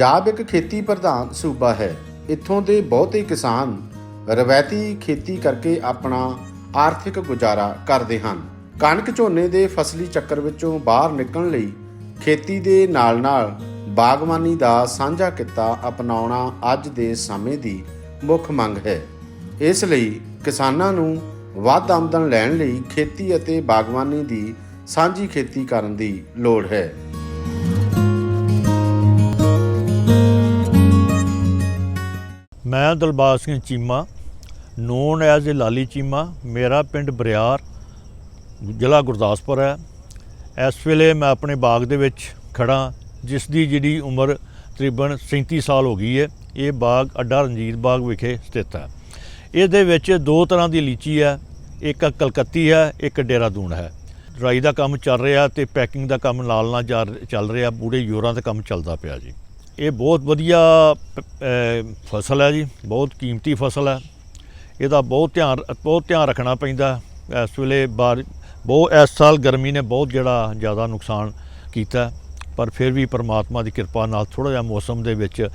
ਪੰਜਾਬ ਇੱਕ ਖੇਤੀ ਪ੍ਰਧਾਨ ਸੂਬਾ ਹੈ। ਇੱਥੋਂ ਦੇ ਬਹੁਤੇ ਕਿਸਾਨ ਰਵਾਇਤੀ ਖੇਤੀ ਕਰਕੇ ਆਪਣਾ ਆਰਥਿਕ ਗੁਜ਼ਾਰਾ ਕਰਦੇ ਹਨ। ਕਣਕ ਝੋਨੇ ਦੇ ਫਸਲੀ ਚੱਕਰ ਵਿੱਚੋਂ ਬਾਹਰ ਨਿਕਲਣ ਲਈ ਖੇਤੀ ਦੇ ਨਾਲ-ਨਾਲ ਬਾਗਬਾਨੀ ਦਾ ਸਾਂਝਾ ਕਿੱਤਾ ਅਪਣਾਉਣਾ ਅੱਜ ਦੇ ਸਮੇਂ ਦੀ ਮੁੱਖ ਮੰਗ ਹੈ। ਇਸ ਲਈ ਕਿਸਾਨਾਂ ਨੂੰ ਵੱਧ ਆਮਦਨ ਲੈਣ ਲਈ ਖੇਤੀ ਅਤੇ ਬਾਗਬਾਨੀ ਦੀ ਸਾਂਝੀ ਖੇਤੀ ਕਰਨ ਦੀ ਲੋੜ ਹੈ। ਮੈਂ Dilbag Singh Cheema known as a Lali Cheema, ਮੇਰਾ ਪਿੰਡ ਬਰਿਆਰ, ਜ਼ਿਲ੍ਹਾ ਗੁਰਦਾਸਪੁਰ ਹੈ। ਇਸ ਵੇਲੇ ਮੈਂ ਆਪਣੇ ਬਾਗ ਦੇ ਵਿੱਚ ਖੜਾ ਜਿਸ ਦੀ ਜਿਹੜੀ ਉਮਰ ਤਕਰੀਬਨ 37 ਸਾਲ ਹੋ ਗਈ ਹੈ। ਇਹ ਬਾਗ ਅੱਡਾ ਰਣਜੀਤ ਬਾਗ ਵਿਖੇ ਸਥਿਤ ਹੈ। ਇਹਦੇ ਵਿੱਚ ਦੋ ਤਰ੍ਹਾਂ ਦੀ ਲੀਚੀ ਹੈ। ਇੱਕ ਕਲਕੱਤੀ ਹੈ, ਇੱਕ ਡੇਰਾਦੂਨ ਹੈ। ਡਰਾਈ ਦਾ ਕੰਮ ਚੱਲ ਰਿਹਾ ਤੇ ਪੈਕਿੰਗ ਦਾ ਕੰਮ ਨਾਲ ਨਾਲ ਜਾ- ਚੱਲ ਰਿਹਾ। ਪੂਰੇ ਯੋਰਾਂ ਦਾ ਕੰਮ ਚੱਲਦਾ ਪਿਆ ਜੀ। ਇਹ ਬਹੁਤ ਵਧੀਆ ਫਸਲ ਹੈ ਜੀ, ਬਹੁਤ ਕੀਮਤੀ ਫਸਲ ਹੈ। ਇਹਦਾ ਬਹੁਤ ਧਿਆਨ ਬਹੁਤ ਧਿਆਨ ਰੱਖਣਾ ਪੈਂਦਾ। ਇਸ ਵੇਲੇ ਬਾਰ ਬਹੁਤ ਇਸ ਸਾਲ ਗਰਮੀ ਨੇ ਬਹੁਤ ਜਿਹੜਾ ਜ਼ਿਆਦਾ ਨੁਕਸਾਨ ਕੀਤਾ। ਪਰ ਫਿਰ ਵੀ ਪਰਮਾਤਮਾ ਦੀ ਕਿਰਪਾ ਨਾਲ ਥੋੜਾ ਜਿਹਾ ਮੌਸਮ ਦੇ ਵਿੱਚ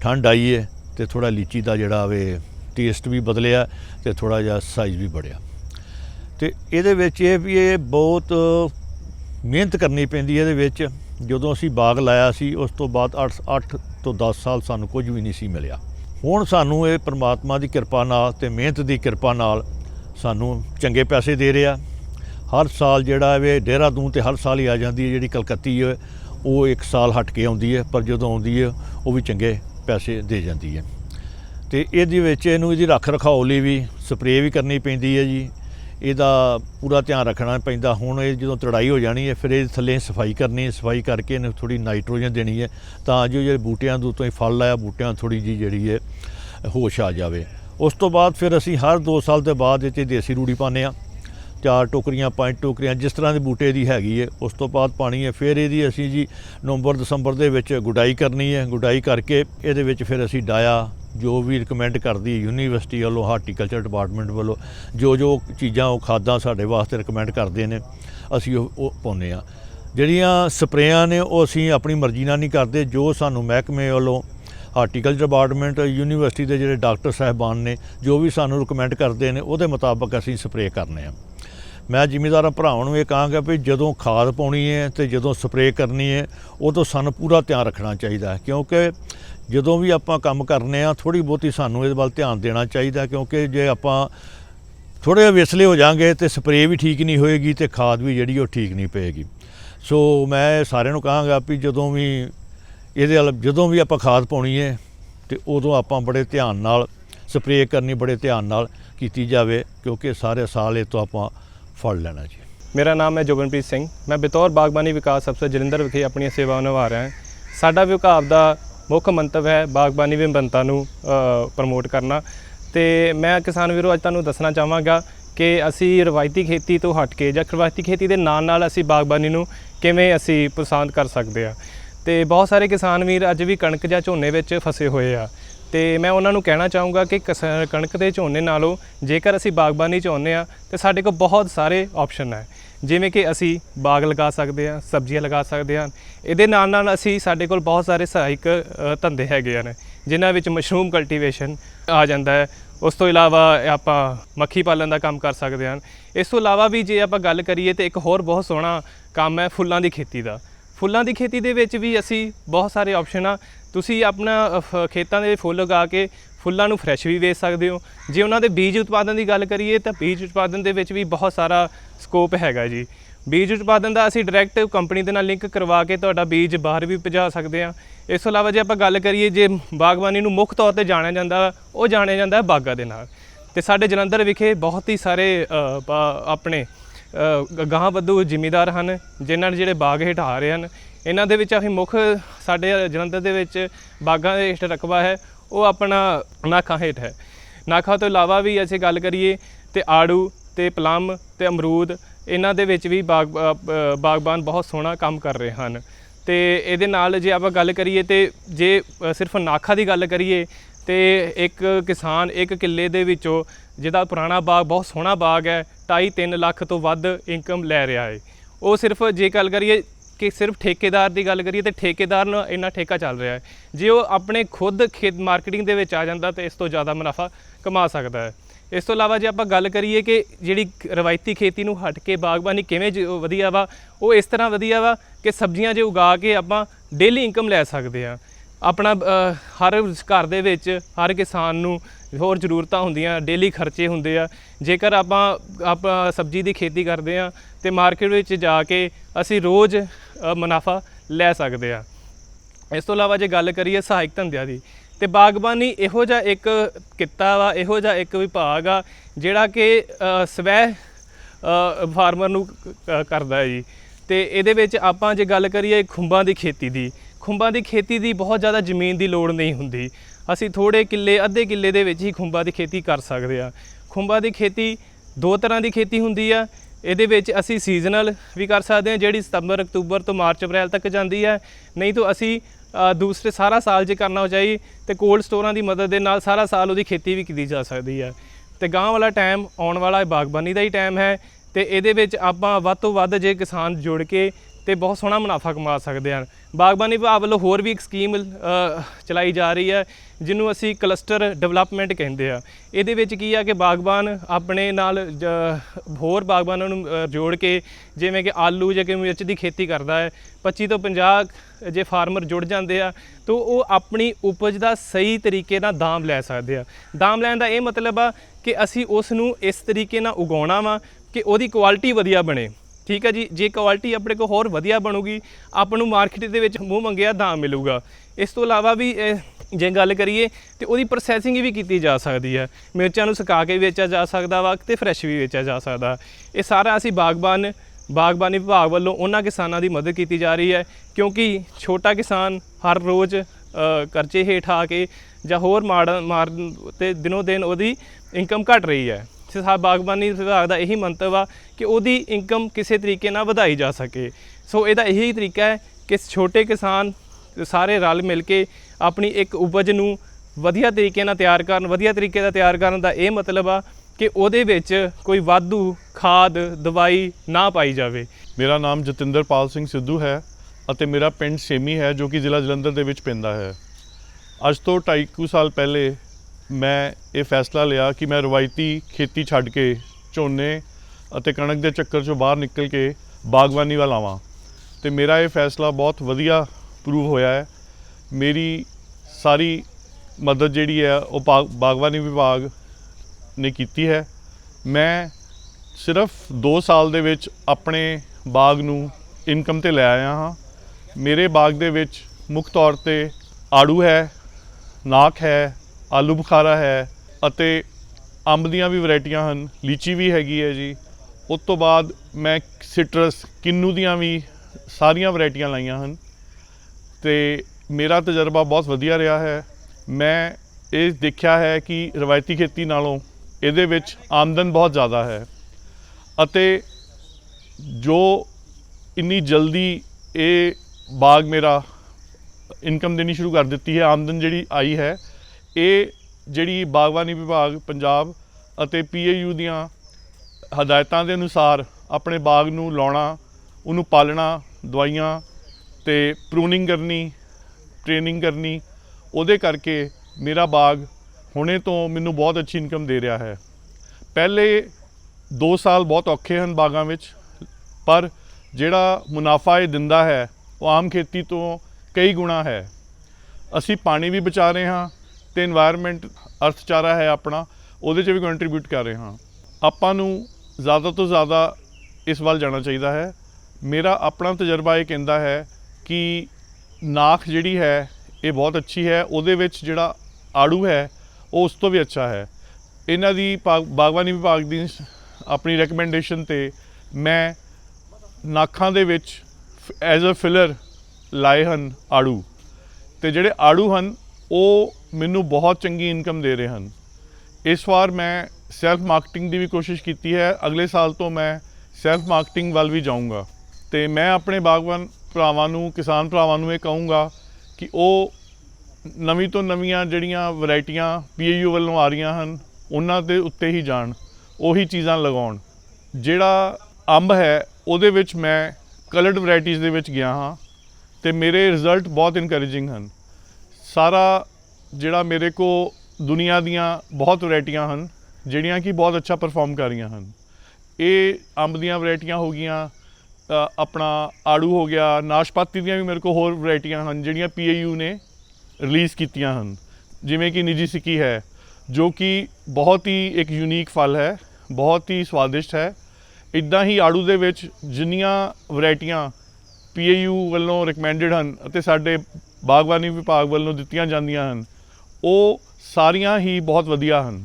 ਠੰਡ ਆਈ ਹੈ ਤੇ ਥੋੜਾ ਲੀਚੀ ਦਾ ਜਿਹੜਾ ਵੇ ਟੇਸਟ ਵੀ ਬਦਲਿਆ ਤੇ ਥੋੜਾ ਜਿਹਾ ਸਾਈਜ਼ ਵੀ ਬੜਿਆ। ਤੇ ਇਹਦੇ ਵਿੱਚ ਇਹ ਵੀ ਇਹ ਬਹੁਤ ਮਿਹਨਤ ਕਰਨੀ ਪੈਂਦੀ ਹੈ ਇਹਦੇ ਵਿੱਚ। ਜਦੋਂ ਅਸੀਂ ਬਾਗ ਲਾਇਆ ਸੀ, ਉਸ ਤੋਂ ਬਾਅਦ 8 8 ਤੋਂ 10 ਸਾਲ ਸਾਨੂੰ ਕੁਝ ਵੀ ਨਹੀਂ ਸੀ ਮਿਲਿਆ। ਹੁਣ ਸਾਨੂੰ ਇਹ ਪ੍ਰਮਾਤਮਾ ਦੀ ਕਿਰਪਾ ਨਾਲ ਤੇ ਮਿਹਨਤ ਦੀ ਕਿਰਪਾ ਨਾਲ ਸਾਨੂੰ ਚੰਗੇ ਪੈਸੇ ਦੇ ਰਿਹਾ। ਹਰ ਸਾਲ ਜਿਹੜਾ ਵੇ ਦੇਹਰਾਦੂਨ ਤੇ ਹਰ ਸਾਲ ਹੀ ਆ ਜਾਂਦੀ ਹੈ, ਜਿਹੜੀ ਕਲਕੱਤੀ ਹੈ, ਉਹ ਇੱਕ ਸਾਲ ਹਟ ਕੇ ਆਉਂਦੀ ਹੈ, ਪਰ ਜਦੋਂ ਆਉਂਦੀ ਹੈ, ਉਹ ਵੀ ਚੰਗੇ ਪੈਸੇ ਦੇ ਜਾਂਦੀ ਹੈ। ਤੇ ਇਹਦੇ ਵਿੱਚ ਇਹਨੂੰ ਇਹਦੀ ਰੱਖ ਰਖਾਓ ਲਈ ਵੀ ਸਪਰੇਅ ਵੀ ਕਰਨੀ ਪੈਂਦੀ ਹੈ ਜੀ। ਇਹਦਾ ਪੂਰਾ ਧਿਆਨ ਰੱਖਣਾ ਪੈਂਦਾ। ਹੁਣ ਇਹ ਜਦੋਂ ਤੜਾਈ ਹੋ ਜਾਣੀ ਹੈ, ਫਿਰ ਇਹ ਥੱਲੇ ਸਫ਼ਾਈ ਕਰਨੀ ਹੈ। ਸਫ਼ਾਈ ਕਰਕੇ ਇਹਨੂੰ ਥੋੜੀ ਨਾਈਟ੍ਰੋਜਨ ਦੇਣੀ ਹੈ ਤਾਂ ਜੋ ਜਿਹੜੇ ਬੂਟਿਆਂ ਦੇ ਉੱਤੋਂ ਹੀ ਫਲ ਲਾਇਆ ਬੂਟਿਆਂ ਥੋੜੀ ਜੀ ਜਿਹੜੀ ਹੈ, ਹੋਸ਼ ਆ ਜਾਵੇ। ਉਸ ਤੋਂ ਬਾਅਦ ਫਿਰ ਅਸੀਂ ਹਰ 2 ਸਾਲ ਦੇ ਬਾਅਦ ਇਹ 'ਤੇ ਦੇਸੀ ਰੂੜੀ ਪਾਉਂਦੇ ਆ ਚਾਰ ਟੋਕਰੀਆਂ, ਪੰਜ ਟੋਕਰੀਆਂ, ਜਿਸ ਤਰ੍ਹਾਂ ਦੇ ਬੂਟੇ ਦੀ ਹੈਗੀ ਹੈ, ਉਸ ਤੋਂ ਬਾਅਦ ਪਾਣੀ ਹੈ। ਫਿਰ ਇਹਦੀ ਅਸੀਂ ਜੀ ਨਵੰਬਰ, ਦਸੰਬਰ ਦੇ ਵਿੱਚ ਗੁਡਾਈ ਕਰਨੀ ਹੈ। ਗੁਡਾਈ ਕਰਕੇ ਇਹਦੇ ਵਿੱਚ ਫਿਰ ਅਸੀਂ ਡਾਇਆ ਜੋ ਵੀ ਰਿਕਮੈਂਡ ਕਰਦੀ ਹੈ ਯੂਨੀਵਰਸਿਟੀ ਵੱਲੋਂ ਹਾਰਟੀਕਲਚਰ ਡਿਪਾਰਟਮੈਂਟ ਵੱਲੋਂ, ਜੋ ਜੋ ਚੀਜ਼ਾਂ ਉਹ ਖਾਦਾਂ ਸਾਡੇ ਵਾਸਤੇ ਰਿਕਮੈਂਡ ਕਰਦੇ ਨੇ, ਅਸੀਂ ਉਹ ਉਹ ਪਾਉਂਦੇ ਆ ਜਿਹੜੀਆਂ ਸਪਰੇਆਂ ਨੇ ਉਹ ਅਸੀਂ ਆਪਣੀ ਮਰਜ਼ੀ ਨਾਲ ਨਹੀਂ ਕਰਦੇ, ਜੋ ਸਾਨੂੰ ਮਹਿਕਮੇ ਵੱਲੋਂ ਹਾਰਟੀਕਲਚਰ ਡਿਪਾਰਟਮੈਂਟ ਯੂਨੀਵਰਸਿਟੀ ਦੇ ਜਿਹੜੇ ਡਾਕਟਰ ਸਾਹਿਬਾਨ ਨੇ, ਜੋ ਵੀ ਸਾਨੂੰ ਰਿਕਮੈਂਡ ਕਰਦੇ ਨੇ, ਉਹਦੇ ਮੁਤਾਬਕ ਅਸੀਂ ਸਪਰੇਅ ਕਰਨੇ ਆ ਮੈਂ ਜ਼ਿਮੀਦਾਰਾਂ ਭਰਾਵਾਂ ਨੂੰ ਇਹ ਕਹਾਂਗਾ ਵੀ ਜਦੋਂ ਖਾਦ ਪਾਉਣੀ ਹੈ ਤੇ ਜਦੋਂ ਸਪਰੇਅ ਕਰਨੀ ਹੈ ਉਦੋਂ ਸਾਨੂੰ ਪੂਰਾ ਧਿਆਨ ਰੱਖਣਾ ਚਾਹੀਦਾ ਹੈ, ਕਿਉਂਕਿ ਜਦੋਂ ਵੀ ਆਪਾਂ ਕੰਮ ਕਰਨੇ ਆ ਥੋੜੀ ਬਹੁਤੀ ਸਾਨੂੰ ਇਹਦੇ ਵੱਲ ਧਿਆਨ ਦੇਣਾ ਚਾਹੀਦਾ, ਕਿਉਂਕਿ ਜੇ ਆਪਾਂ ਥੋੜੇ ਜਿਹੇ ਵਿਸਲੇ ਹੋ ਜਾਾਂਗੇ ਤੇ ਸਪਰੇਅ ਵੀ ਠੀਕ ਨਹੀਂ ਹੋਏਗੀ ਤੇ ਖਾਦ ਵੀ ਜਿਹੜੀ ਉਹ ਠੀਕ ਨਹੀਂ ਪਏਗੀ। ਸੋ ਮੈਂ ਸਾਰਿਆਂ ਨੂੰ ਕਹਾਂਗਾ ਵੀ ਜਦੋਂ ਵੀ ਇਹਦੇ ਵੱਲ, ਜਦੋਂ ਵੀ ਆਪਾਂ ਖਾਦ ਪਾਉਣੀ ਹੈ ਤੇ ਉਦੋਂ ਆਪਾਂ ਬੜੇ ਧਿਆਨ ਨਾਲ ਸਪਰੇਅ ਕਰਨੀ, ਬੜੇ ਧਿਆਨ ਨਾਲ ਕੀਤੀ ਜਾਵੇ, ਕਿਉਂਕਿ ਸਾਰੇ ਸਾਲ ਇਹ ਤੋਂ ਆਪਾਂ ਫਲ ਲੈਣਾ ਜੀ। ਮੇਰਾ ਨਾਮ ਹੈ ਜੋਗਨਪ੍ਰੀਤ ਸਿੰਘ। ਮੈਂ ਬਤੌਰ ਬਾਗਬਾਨੀ ਵਿਕਾਸ ਅਫਸਰ ਜਲੰਧਰ ਵਿਖੇ ਆਪਣੀਆਂ ਸੇਵਾਵਾਂ ਨਿਭਾ ਰਿਹਾ ਹਾਂ। ਸਾਡਾ ਵਿਭਾਗ ਦਾ ਮੁੱਖ ਮੰਤਵ ਹੈ ਬਾਗਬਾਨੀ ਵਿਭਿੰਨਤਾ ਨੂੰ ਪ੍ਰਮੋਟ ਕਰਨਾ। ਤੇ ਮੈਂ ਕਿਸਾਨ ਵੀਰੋ, ਅੱਜ ਤੁਹਾਨੂੰ ਦੱਸਣਾ ਚਾਹਾਂਗਾ ਕਿ ਅਸੀਂ ਰਵਾਇਤੀ ਖੇਤੀ ਤੋਂ ਹਟ ਕੇ ਜਾਂ ਰਵਾਇਤੀ ਖੇਤੀ ਦੇ ਨਾਲ ਨਾਲ ਅਸੀਂ ਬਾਗਬਾਨੀ ਨੂੰ ਕਿਵੇਂ ਅਸੀਂ ਪਸੰਦ ਕਰ ਸਕਦੇ ਆ ਤੇ ਬਹੁਤ ਸਾਰੇ ਕਿਸਾਨ ਵੀਰ ਅੱਜ ਵੀ ਕਣਕ ਜਾਂ ਝੋਨੇ ਵਿੱਚ ਫਸੇ ਹੋਏ ਆ। ਤੇ ਮੈਂ ਉਹਨਾਂ ਨੂੰ ਕਹਿਣਾ ਚਾਹੂੰਗਾ ਕਿ ਕਿਸਾ- ਕਣਕ ਦੇ ਝੋਨੇ ਨਾਲੋਂ ਜੇਕਰ ਅਸੀਂ ਬਾਗਬਾਨੀ ਚਾਹੁੰਦੇ ਆ ਤੇ ਸਾਡੇ ਕੋਲ ਬਹੁਤ ਸਾਰੇ ਆਪਸ਼ਨ ਹੈ। ਜਿਵੇਂ ਕਿ ਅਸੀਂ ਬਾਗ ਲਗਾ ਸਕਦੇ ਹਾਂ, ਸਬਜ਼ੀਆਂ ਲਗਾ ਸਕਦੇ ਹਾਂ। ਇਹਦੇ ਨਾਲ ਨਾਲ ਅਸੀਂ ਸਾਡੇ ਕੋਲ ਬਹੁਤ ਸਾਰੇ ਸਹਾਇਕ ਧੰਦੇ ਹੈਗੇ ਹਨ, ਜਿਨ੍ਹਾਂ ਵਿੱਚ ਮਸ਼ਰੂਮ ਕਲਟੀਵੇਸ਼ਨ ਆ ਜਾਂਦਾ ਹੈ। ਉਸ ਤੋਂ ਇਲਾਵਾ ਆਪਾਂ ਮੱਖੀ ਪਾਲਣ ਦਾ ਕੰਮ ਕਰ ਸਕਦੇ ਹਾਂ। ਇਸ ਤੋਂ ਇਲਾਵਾ ਵੀ ਜੇ ਆਪਾਂ ਗੱਲ ਕਰੀਏ ਤੇ ਇੱਕ ਹੋਰ ਬਹੁਤ ਸੋਹਣਾ ਕੰਮ ਹੈ ਫੁੱਲਾਂ ਦੀ ਖੇਤੀ ਦਾ। ਫੁੱਲਾਂ ਦੀ ਖੇਤੀ ਦੇ ਵਿੱਚ ਵੀ ਅਸੀਂ ਬਹੁਤ ਸਾਰੇ ਆਪਸ਼ਨ ਆ। ਤੁਸੀਂ ਆਪਣਾ ਖੇਤਾਂ ਦੇ ਫੁੱਲ ਉਗਾ ਕੇ ਫੁੱਲਾਂ ਨੂੰ ਫਰੈਸ਼ ਵੀ ਵੇਚ ਸਕਦੇ ਹੋ। ਜੇ ਉਹਨਾਂ ਦੇ ਬੀਜ ਉਤਪਾਦਨ ਦੀ ਗੱਲ ਕਰੀਏ ਤਾਂ ਬੀਜ ਉਤਪਾਦਨ ਦੇ ਵਿੱਚ ਵੀ ਬਹੁਤ ਸਾਰਾ ਸਕੋਪ ਹੈਗਾ ਜੀ। ਬੀਜ ਉਤਪਾਦਨ ਦਾ ਅਸੀਂ ਡਾਇਰੈਕਟ ਕੰਪਨੀ ਦੇ ਨਾਲ ਲਿੰਕ ਕਰਵਾ ਕੇ ਤੁਹਾਡਾ ਬੀਜ ਬਾਹਰ ਵੀ ਭਜਾ ਸਕਦੇ ਹਾਂ। ਇਸ ਤੋਂ ਇਲਾਵਾ ਜੇ ਆਪਾਂ ਗੱਲ ਕਰੀਏ ਜੇ ਬਾਗਬਾਨੀ ਨੂੰ ਮੁੱਖ ਤੌਰ ਤੇ ਜਾਣਿਆ ਜਾਂਦਾ ਉਹ ਜਾਣਿਆ ਜਾਂਦਾ ਹੈ ਬਾਗਾਂ ਦੇ ਨਾਲ। ਤੇ ਸਾਡੇ ਜਲੰਧਰ ਵਿਖੇ ਬਹੁਤ ਹੀ ਸਾਰੇ ਆਪਣੇ ਅ, ਵਧੂ ਜ਼ਿਮੀਦਾਰ ਹਨ ਜਿਨ੍ਹਾਂ ਨੇ ਜਿਹੜੇ ਬਾਗ ਹੇਠ ਆ ਰਹੇ ਹਨ। ਇਹਨਾਂ ਦੇ ਵਿੱਚ ਅਸੀਂ ਮੁੱਖ ਸਾਡੇ ਜਲੰਧਰ ਦੇ ਵਿੱਚ ਬਾਗਾਂ ਦੇ ਹੇਠ ਰਕਬਾ ਹੈ। ਉਹ ਆਪਣਾ ਨਾਖਾਂ ਹੇਠ ਹੈ। ਨਾਖਾਂ ਤੋਂ ਇਲਾਵਾ ਵੀ ਅਸੀਂ ਗੱਲ ਕਰੀਏ ਤੇ ਆੜੂ ਤੇ ਪਲਮ ਤੇ ਅਮਰੂਦ, ਇਹਨਾਂ ਦੇ ਵਿੱਚ ਵੀ ਬਾਗ ਬਾਗਬਾਨ ਬਹੁਤ ਸੋਹਣਾ ਕੰਮ ਕਰ ਰਹੇ ਹਨ। ਤੇ ਇਹਦੇ ਨਾਲ ਜੇ ਆਪਾਂ ਗੱਲ ਕਰੀਏ ਤੇ ਜੇ ਸਿਰਫ ਨਾਖਾਂ ਦੀ ਗੱਲ ਕਰੀਏ ਤੇ ਇੱਕ ਕਿਸਾਨ ਇੱਕ ਕਿੱਲੇ ਦੇ ਵਿੱਚੋਂ ਜਿਹਦਾ ਪੁਰਾਣਾ ਬਾਗ ਬਹੁਤ ਸੋਹਣਾ ਬਾਗ ਹੈ 2.5 3 ਲੱਖ ਤੋਂ ਵੱਧ ਇਨਕਮ ਲੈ ਰਿਹਾ ਹੈ। ਉਹ ਸਿਰਫ ਜੇ ਗੱਲ ਕਰੀਏ ਕਿ ਸਿਰਫ ਠੇਕੇਦਾਰ ਦੀ ਗੱਲ ਕਰੀਏ ਤੇ ਠੇਕੇਦਾਰ ਨੂੰ ਇੰਨਾ ਠੇਕਾ ਚੱਲ ਰਿਹਾ ਹੈ। ਜੇ ਉਹ ਆਪਣੇ ਖੁਦ ਖੇਤ ਮਾਰਕੀਟਿੰਗ ਦੇ ਵਿੱਚ ਆ ਜਾਂਦਾ ਤੇ ਇਸ ਤੋਂ ਜ਼ਿਆਦਾ ਮੁਨਾਫਾ ਕਮਾ ਸਕਦਾ ਹੈ। ਇਸ ਤੋਂ ਇਲਾਵਾ ਜੇ ਆਪਾਂ ਗੱਲ ਕਰੀਏ ਕਿ ਜਿਹੜੀ ਰਵਾਇਤੀ ਖੇਤੀ ਨੂੰ ਹਟ ਕੇ ਬਾਗਬਾਨੀ ਕਿਵੇਂ ਜ- ਵਧੀਆ ਵਾ, ਉਹ ਇਸ ਤਰ੍ਹਾਂ ਵਧੀਆ ਵਾ ਕਿ ਸਬਜ਼ੀਆਂ ਜੇ ਉਗਾ ਕੇ ਆਪਾਂ ਡੇਲੀ ਇਨਕਮ ਲੈ ਸਕਦੇ ਆ ਆਪਣਾ ਹਰ ਘਰ ਦੇ ਵਿੱਚ ਹਰ ਕਿਸਾਨ ਨੂੰ ਹੋਰ ਜ਼ਰੂਰਤਾਂ ਹੁੰਦੀਆਂ ਡੇਲੀ ਖਰਚੇ ਹੁੰਦੇ ਆ। ਜੇਕਰ ਆਪਾਂ ਆਪਾਂ ਸਬਜ਼ੀ ਦੀ ਖੇਤੀ ਕਰਦੇ ਆ ਤੇ ਮਾਰਕੀਟ ਵਿੱਚ ਜਾ ਕੇ ਅਸੀਂ ਰੋਜ਼ ਮੁਨਾਫਾ ਲੈ ਸਕਦੇ ਆ। ਇਸ ਤੋਂ ਇਲਾਵਾ ਜੇ ਗੱਲ ਕਰੀਏ ਸਹਾਇਕ ਧੰਦਿਆਂ ਦੀ, ਤੇ ਬਾਗਬਾਨੀ ਇਹੋ ਜਿਹਾ ਇੱਕ ਕਿੱਤਾ ਵਾ, ਇਹੋ ਜਿਹਾ ਇੱਕ ਵਿਭਾਗ ਆ, ਜਿਹੜਾ ਕਿ ਸਵੈ ਫਾਰਮਰ ਨੂੰ ਕਰਦਾ ਹੈ ਜੀ। ਤੇ ਇਹਦੇ ਵਿੱਚ ਆਪਾਂ ਜੇ ਗੱਲ ਕਰੀਏ ਖੁੰਬਾਂ ਦੀ ਖੇਤੀ ਦੀ, ਖੁੰਬਾਂ ਦੀ ਖੇਤੀ ਦੀ ਬਹੁਤ ਜ਼ਿਆਦਾ ਜ਼ਮੀਨ ਦੀ ਲੋੜ ਨਹੀਂ ਹੁੰਦੀ। ਅਸੀਂ ਥੋੜੇ ਕਿੱਲੇ, ਅੱਧੇ ਕਿੱਲੇ ਦੇ ਵਿੱਚ ਹੀ ਖੁੰਬਾਂ ਦੀ ਖੇਤੀ ਕਰ ਸਕਦੇ ਆ। ਖੁੰਬਾਂ ਦੀ ਖੇਤੀ ਦੋ ਤਰ੍ਹਾਂ ਦੀ ਖੇਤੀ ਹੁੰਦੀ ਆ ਇਹਦੇ ਵਿੱਚ ਅਸੀਂ ਸੀਜ਼ਨਲ ਵੀ ਕਰ ਸਕਦੇ ਹਾਂ, ਜਿਹੜੀ ਸਤੰਬਰ, ਅਕਤੂਬਰ ਤੋਂ ਮਾਰਚ, ਅਪ੍ਰੈਲ ਤੱਕ ਜਾਂਦੀ ਹੈ। ਨਹੀਂ ਤਾਂ ਅਸੀਂ ਦੂਸਰੇ ਸਾਰਾ ਸਾਲ ਜੇ ਕਰਨਾ ਹੋ ਚਾਹੀ ਤੇ ਕੋਲਡ ਸਟੋਰਾਂ ਦੀ ਮਦਦ ਦੇ ਨਾਲ ਸਾਰਾ ਸਾਲ ਉਹਦੀ ਖੇਤੀ ਵੀ ਕੀਤੀ ਜਾ ਸਕਦੀ ਹੈ। ਤੇ ਗਾਂ ਵਾਲਾ ਟਾਈਮ ਆਉਣ ਵਾਲਾ ਬਾਗਬਾਨੀ ਦਾ ਹੀ ਟਾਈਮ ਹੈ। ਤੇ ਇਹਦੇ ਵਿੱਚ ਆਪਾਂ ਵੱਧ ਤੋਂ ਵੱਧ ਜੇ ਕਿਸਾਨ ਜੁੜ ਕੇ ਤੇ ਬਹੁਤ ਸੋਹਣਾ ਮੁਨਾਫਾ ਕਮਾ ਸਕਦੇ ਹਨ। ਬਾਗਬਾਨੀ ਵਿਭਾਗ ਵੱਲੋਂ ਹੋਰ ਵੀ ਇੱਕ ਸਕੀਮ ਚਲਾਈ ਜਾ ਰਹੀ ਹੈ, ਜਿਹਨੂੰ ਅਸੀਂ ਕਲਸਟਰ ਡਿਵੈਲਪਮੈਂਟ ਕਹਿੰਦੇ ਆ ਇਹਦੇ ਵਿੱਚ ਕੀ ਆ ਕਿ ਬਾਗਬਾਨ ਆਪਣੇ ਨਾਲ ਜ- ਹੋਰ ਬਾਗਬਾਨਾਂ ਨੂੰ ਜੋੜ ਕੇ ਜਿਵੇਂ ਕਿ ਆਲੂ ਜਾਂ ਕਿ ਮਿਰਚ ਦੀ ਖੇਤੀ ਕਰਦਾ ਹੈ 25 ਤੋਂ 50 ਜੇ ਫਾਰਮਰ ਜੁੜ ਜਾਂਦੇ ਆ, ਤਾਂ ਉਹ ਆਪਣੀ ਉਪਜ ਦਾ ਸਹੀ ਤਰੀਕੇ ਨਾਲ ਦਾਮ ਲੈ ਸਕਦੇ ਆ। ਦਾਮ ਲੈਣ ਦਾ ਇਹ ਮਤਲਬ ਆ ਕਿ ਅਸੀਂ ਉਸ ਨੂੰ ਇਸ ਤਰੀਕੇ ਨਾਲ ਉਗਾਉਣਾ ਵਾ ਕਿ ਉਹਦੀ ਕੁਆਲਿਟੀ ਵਧੀਆ ਬਣੇ। ਠੀਕ ਹੈ ਜੀ, ਜੇ ਕੁਆਲਿਟੀ ਆਪਣੇ ਕੋਲ ਹੋਰ ਵਧੀਆ ਬਣੂਗੀ, ਆਪਾਂ ਨੂੰ ਮਾਰਕੀਟ ਦੇ ਵਿੱਚ ਮੂੰਹ ਮੰਗਿਆ ਦਾਮ ਮਿਲੂਗਾ। ਇਸ ਤੋਂ ਇਲਾਵਾ ਵੀ ਜੇ ਗੱਲ ਕਰੀਏ, ਤੇ ਉਹਦੀ ਪ੍ਰੋਸੈਸਿੰਗ ਵੀ ਕੀਤੀ ਜਾ ਸਕਦੀ ਹੈ। ਮਿਰਚਾਂ ਨੂੰ ਸੁਕਾ ਕੇ ਵੀ ਵੇਚਿਆ ਜਾ ਸਕਦਾ ਵਾ ਤੇ ਫਰੈਸ਼ ਵੀ ਵੇਚਿਆ ਜਾ ਸਕਦਾ। ਇਹ ਸਾਰਾ ਅਸੀਂ ਬਾਗਬਾਨ, ਬਾਗਬਾਨੀ ਵਿਭਾਗ ਵੱਲੋਂ ਉਹਨਾਂ ਕਿਸਾਨਾਂ ਦੀ ਮਦਦ ਕੀਤੀ ਜਾ ਰਹੀ ਹੈ, ਕਿਉਂਕਿ ਛੋਟਾ ਕਿਸਾਨ ਹਰ ਰੋਜ਼ ਕਰਜ਼ੇ ਹੇਠ ਆ ਕੇ ਜਾਂ ਹੋਰ ਮਾਰ ਮਾਰ ਤੇ ਦਿਨੋ ਦਿਨ ਉਹਦੀ ਇਨਕਮ ਘਟ ਰਹੀ ਹੈ। ਤੇ ਬਾਗਬਾਨੀ ਵਿਭਾਗ ਦਾ ਇਹੀ ਮੰਤਵ ਆ ਕਿ ਉਹਦੀ ਇਨਕਮ ਕਿਸੇ ਤਰੀਕੇ ਨਾਲ ਵਧਾਈ ਜਾ ਸਕੇ। ਸੋ ਇਹਦਾ ਇਹੀ ਤਰੀਕਾ ਹੈ ਕਿ ਛੋਟੇ ਕਿਸਾਨ ਸਾਰੇ ਰਲ ਮਿਲ ਕੇ ਆਪਣੀ ਇੱਕ ਉਪਜ ਨੂੰ ਵਧੀਆ ਤਰੀਕੇ ਨਾਲ ਤਿਆਰ ਕਰਨ, ਵਧੀਆ ਤਰੀਕੇ ਦਾ ਤਿਆਰ ਕਰਨ ਦਾ ਇਹ ਮਤਲਬ ਆ ਕਿ ਉਹਦੇ ਵਿੱਚ ਕੋਈ ਵਾਧੂ ਖਾਦ, ਦਵਾਈ ਨਾ ਪਾਈ ਜਾਵੇ। ਮੇਰਾ ਨਾਮ ਜਤਿੰਦਰਪਾਲ ਸਿੰਘ ਸਿੱਧੂ ਹੈ ਅਤੇ ਮੇਰਾ ਪਿੰਡ ਸੇਮੀ ਹੈ ਜੋ ਕਿ ਜ਼ਿਲ੍ਹਾ ਜਲੰਧਰ ਦੇ ਵਿੱਚ ਪੈਂਦਾ ਹੈ। ਅੱਜ ਤੋਂ ਢਾਈ ਕੁ ਸਾਲ ਪਹਿਲੇ ਮੈਂ ਇਹ ਫੈਸਲਾ ਲਿਆ ਕਿ ਮੈਂ ਰਵਾਇਤੀ ਖੇਤੀ ਛੱਡ ਕੇ ਝੋਨੇ ਅਤੇ ਕਣਕ ਦੇ ਚੱਕਰ ਚੋਂ ਬਾਹਰ ਨਿਕਲ ਕੇ ਬਾਗਬਾਨੀ ਵੱਲ ਆਵਾਂ। ਤੇ ਮੇਰਾ ਇਹ ਫੈਸਲਾ ਬਹੁਤ ਵਧੀਆ ਪ੍ਰੂਵ ਹੋਇਆ ਹੈ। ਮੇਰੀ ਸਾਰੀ ਮਦਦ ਜਿਹੜੀ ਹੈ, ਉਹ ਬਾਗ- ਬਾਗਬਾਨੀ ਵਿਭਾਗ ਨੇ ਕੀਤੀ ਹੈ। ਮੈਂ ਸਿਰਫ 2 ਸਾਲ ਦੇ ਵਿੱਚ ਆਪਣੇ ਬਾਗ ਨੂੰ ਇਨਕਮ ਤੇ ਲੈ ਆਇਆ ਹਾਂ। ਮੇਰੇ ਬਾਗ ਦੇ ਵਿੱਚ ਮੁੱਖ ਤੌਰ ਤੇ ਆੜੂ ਹੈ, ਨਾਕ ਹੈ ਆਲੂ ਬੁਖਾਰਾ ਹੈ ਅਤੇ ਅੰਬ ਦੀਆਂ ਵੀ ਵੈਰਾਈਟੀਆਂ ਹਨ, ਲੀਚੀ ਵੀ ਹੈਗੀ ਹੈ ਜੀ। ਉਸ ਤੋਂ ਬਾਅਦ ਮੈਂ ਸਿਟਰਸ, ਕਿੰਨੂ ਦੀਆਂ ਵੀ ਸਾਰੀਆਂ ਵੈਰਾਈਟੀਆਂ ਲਾਈਆਂ ਹਨ। ਤੇ ਮੇਰਾ ਤਜਰਬਾ ਬਹੁਤ ਵਧੀਆ ਰਿਹਾ ਹੈ। ਮੈਂ ਇਹ ਦੇਖਿਆ ਹੈ ਕਿ ਰਵਾਇਤੀ ਖੇਤੀ ਨਾਲੋਂ ਇਹਦੇ ਵਿੱਚ ਆਮਦਨ ਬਹੁਤ ਜ਼ਿਆਦਾ ਹੈ ਅਤੇ ਜੋ ਇੰਨੀ ਜਲਦੀ ਇਹ ਬਾਗ ਮੇਰਾ ਇਨਕਮ ਦੇਣੀ ਸ਼ੁਰੂ ਕਰ ਦਿੱਤੀ ਹੈ, ਆਮਦਨ ਜਿਹੜੀ ਆਈ ਹੈ ਇਹ ਜਿਹੜੀ ਬਾਗਬਾਨੀ ਵਿਭਾਗ, ਪੰਜਾਬ ਅਤੇ ਪੀਏਯੂ ਦੀਆਂ ਹਦਾਇਤਾਂ ਦੇ ਅਨੁਸਾਰ ਆਪਣੇ ਬਾਗ ਨੂੰ ਲਾਉਣਾ, ਉਹਨੂੰ ਪਾਲਣਾ, ਦਵਾਈਆਂ ਤੇ ਪ੍ਰੂਨਿੰਗ ਕਰਨੀ ਟ੍ਰੇਨਿੰਗ ਕਰਨੀ, ਉਹਦੇ ਕਰਕੇ ਮੇਰਾ ਬਾਗ ਹੁਣੇ ਤੋਂ ਮੈਨੂੰ ਬਹੁਤ ਅੱਛੀ ਇਨਕਮ ਦੇ ਰਿਹਾ ਹੈ। ਪਹਿਲੇ 2 ਸਾਲ ਬਹੁਤ ਔਖੇ ਹਨ ਬਾਗਾਂ ਵਿੱਚ, ਪਰ ਜਿਹੜਾ ਮੁਨਾਫਾ ਇਹ ਦਿੰਦਾ ਹੈ, ਉਹ ਆਮ ਖੇਤੀ ਤੋਂ ਕਈ ਗੁਣਾ ਹੈ। ਅਸੀਂ ਪਾਣੀ ਵੀ ਬਚਾ ਰਹੇ ਹਾਂ ਤੇ এনवायरमेंट ਅਰਥਚਾਰਾ ਹੈ ਆਪਣਾ, ਉਹਦੇ 'ਚ ਵੀ ਕੰਟਰੀਬਿਊਟ ਕਰ ਰਹੇ ਹਾਂ। ਆਪਾਂ ਨੂੰ ਜ਼ਿਆਦਾ ਤੋਂ ਜ਼ਿਆਦਾ ਇਸ ਵੱਲ ਜਾਣਾ ਚਾਹੀਦਾ ਹੈ। ਮੇਰਾ ਆਪਣਾ ਤਜਰਬਾ ਇਹ ਕਹਿੰਦਾ ਹੈ ਕਿ ਨਾਖ ਜਿਹੜੀ ਹੈ, ਇਹ ਬਹੁਤ ਅੱਛੀ ਹੈ। ਉਹਦੇ ਵਿੱਚ ਜਿਹੜਾ ਆੜੂ ਹੈ, ਉਹ ਉਸ ਤੋਂ ਵੀ ਅੱਛਾ ਹੈ। ਇਹਨਾਂ ਦੀ ਬਾਗਵਾਨੀ ਵਿਭਾਗ ਦੀ ਆਪਣੀ ਰეკਮੈਂਡੇਸ਼ਨ ਤੇ ਮੈਂ ਨਾਖਾਂ ਦੇ ਵਿੱਚ ਐਜ਼ ਅ ਫਿਲਰ ਲਾਏ ਹਨ ਆੜੂ। ਤੇ ਜਿਹੜੇ ਆੜੂ ਹਨ, ਉਹ ਮੈਨੂੰ ਬਹੁਤ ਚੰਗੀ ਇਨਕਮ ਦੇ ਰਹੇ ਹਨ। ਇਸ ਵਾਰ ਮੈਂ ਸੈਲਫ ਮਾਰਕੀਟਿੰਗ ਦੀ ਵੀ ਕੋਸ਼ਿਸ਼ ਕੀਤੀ ਹੈ। ਅਗਲੇ ਸਾਲ ਤੋਂ ਮੈਂ ਸੈਲਫ ਮਾਰਕੀਟਿੰਗ ਵੱਲ ਵੀ ਜਾਊਂਗਾ। ਤੇ ਮੈਂ ਆਪਣੇ ਬਾਗਬਾਨ ਭਰਾਵਾਂ ਨੂੰ, ਕਿਸਾਨ ਭਰਾਵਾਂ ਨੂੰ ਇਹ ਕਹੂੰਗਾ ਕਿ ਉਹ ਨਵੀਂ ਤੋਂ ਨਵੀਆਂ ਜਿਹੜੀਆਂ ਵੈਰਾਈਟੀਆਂ ਪੀਏਯੂ ਵੱਲੋਂ ਆ ਰਹੀਆਂ ਹਨ, ਉਹਨਾਂ ਦੇ ਉੱਤੇ ਹੀ ਜਾਣ, ਉਹੀ ਚੀਜ਼ਾਂ ਲਗਾਉਣ। ਜਿਹੜਾ ਅੰਬ ਹੈ, ਉਹਦੇ ਵਿੱਚ ਮੈਂ ਕਲਰਡ ਵੈਰਾਈਟੀਆਂ ਦੇ ਵਿੱਚ ਗਿਆ ਹਾਂ ਤੇ ਮੇਰੇ ਰਿਜ਼ਲਟ ਬਹੁਤ ਇਨਕਰੇਜਿੰਗ ਹਨ। ਸਾਰਾ ਜਿਹੜਾ ਮੇਰੇ ਕੋ ਦੁਨੀਆ ਦੀਆਂ ਬਹੁਤ ਵੈਰਾਈਟੀਆਂ ਹਨ, ਜਿਹੜੀਆਂ ਕਿ ਬਹੁਤ ਅੱਛਾ ਪਰਫਾਰਮ ਕਰ ਰਹੀਆਂ ਹਨ। ਇਹ ਅੰਬ ਦੀਆਂ ਵੈਰਾਈਟੀਆਂ ਹੋ ਗਈਆਂ ਆਪਣਾ ਆੜੂ ਹੋ ਗਿਆ, ਨਾਸ਼ਪਾਤੀ ਦੀਆਂ ਵੀ ਮੇਰੇ ਕੋਲ ਹੋਰ ਵੈਰਾਈਟੀਆਂ ਹਨ, ਜਿਹੜੀਆਂ ਪੀਏਯੂ ਨੇ ਰਿਲੀਜ਼ ਕੀਤੀਆਂ ਹਨ। ਜਿਵੇਂ ਕਿ ਨਿਜੀ ਸਿੱਕੀ ਹੈ, ਜੋ ਕਿ ਬਹੁਤ ਹੀ ਇੱਕ ਯੂਨੀਕ ਫਲ ਹੈ, ਬਹੁਤ ਹੀ ਸਵਾਦਿਸ਼ਟ ਹੈ। ਇਦਾਂ ਹੀ ਆੜੂ ਦੇ ਵਿੱਚ ਜਿੰਨੀਆਂ ਵੈਰਾਈਟੀਆਂ ਪੀਏਯੂ ਵੱਲੋਂ ਰეკਮੈਂਡਡ ਹਨ ਅਤੇ ਸਾਡੇ ਬਾਗਬਾਨੀ ਵਿਭਾਗ ਵੱਲੋਂ ਦਿੱਤੀਆਂ ਜਾਂਦੀਆਂ ਹਨ ਉਹ ਸਾਰੀਆਂ ਹੀ ਬਹੁਤ ਵਧੀਆ ਹਨ।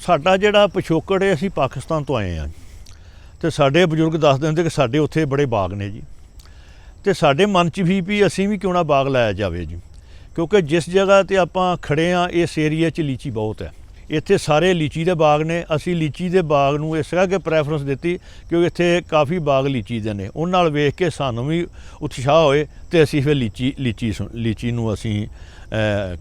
ਸਾਡਾ ਜਿਹੜਾ ਪਿਛੋਕੜ ਹੈ, ਅਸੀਂ ਪਾਕਿਸਤਾਨ ਤੋਂ ਆਏ ਹਾਂ ਤੇ ਸਾਡੇ ਬਜ਼ੁਰਗ ਦੱਸਦੇ ਹੁੰਦੇ ਕਿ ਸਾਡੇ ਉੱਥੇ ਬੜੇ ਬਾਗ ਨੇ ਜੀ। ਤੇ ਸਾਡੇ ਮਨ 'ਚ ਵੀ ਵੀ ਅਸੀਂ ਵੀ ਕਿਉਂ ਨਾ ਬਾਗ ਲਾਇਆ ਜਾਵੇ ਜੀ। ਕਿਉਂਕਿ ਜਿਸ ਜਗ੍ਹਾ ਤੇ ਆਪਾਂ ਖੜੇ ਆ ਇਸ ਏਰੀਆ 'ਚ ਲੀਚੀ ਬਹੁਤ ਹੈ। ਇੱਥੇ ਸਾਰੇ ਲੀਚੀ ਦੇ ਬਾਗ ਨੇ। ਅਸੀਂ ਲੀਚੀ ਦੇ ਬਾਗ ਨੂੰ ਇਸ ਕਰਕੇ ਪ੍ਰੈਫਰੈਂਸ ਦਿੱਤੀ ਕਿਉਂਕਿ ਇੱਥੇ ਕਾਫੀ ਬਾਗ ਲੀਚੀ ਦੇ ਨੇ। ਉਹਨਾਂ ਨਾਲ ਵੇਖ ਕੇ ਸਾਨੂੰ ਵੀ ਉਤਸ਼ਾਹ ਹੋਏ ਤੇ ਅਸੀਂ ਫਿਰ ਲੀਚੀ ਲੀਚੀ ਸੁ- ਲੀਚੀ ਨੂੰ ਅਸੀਂ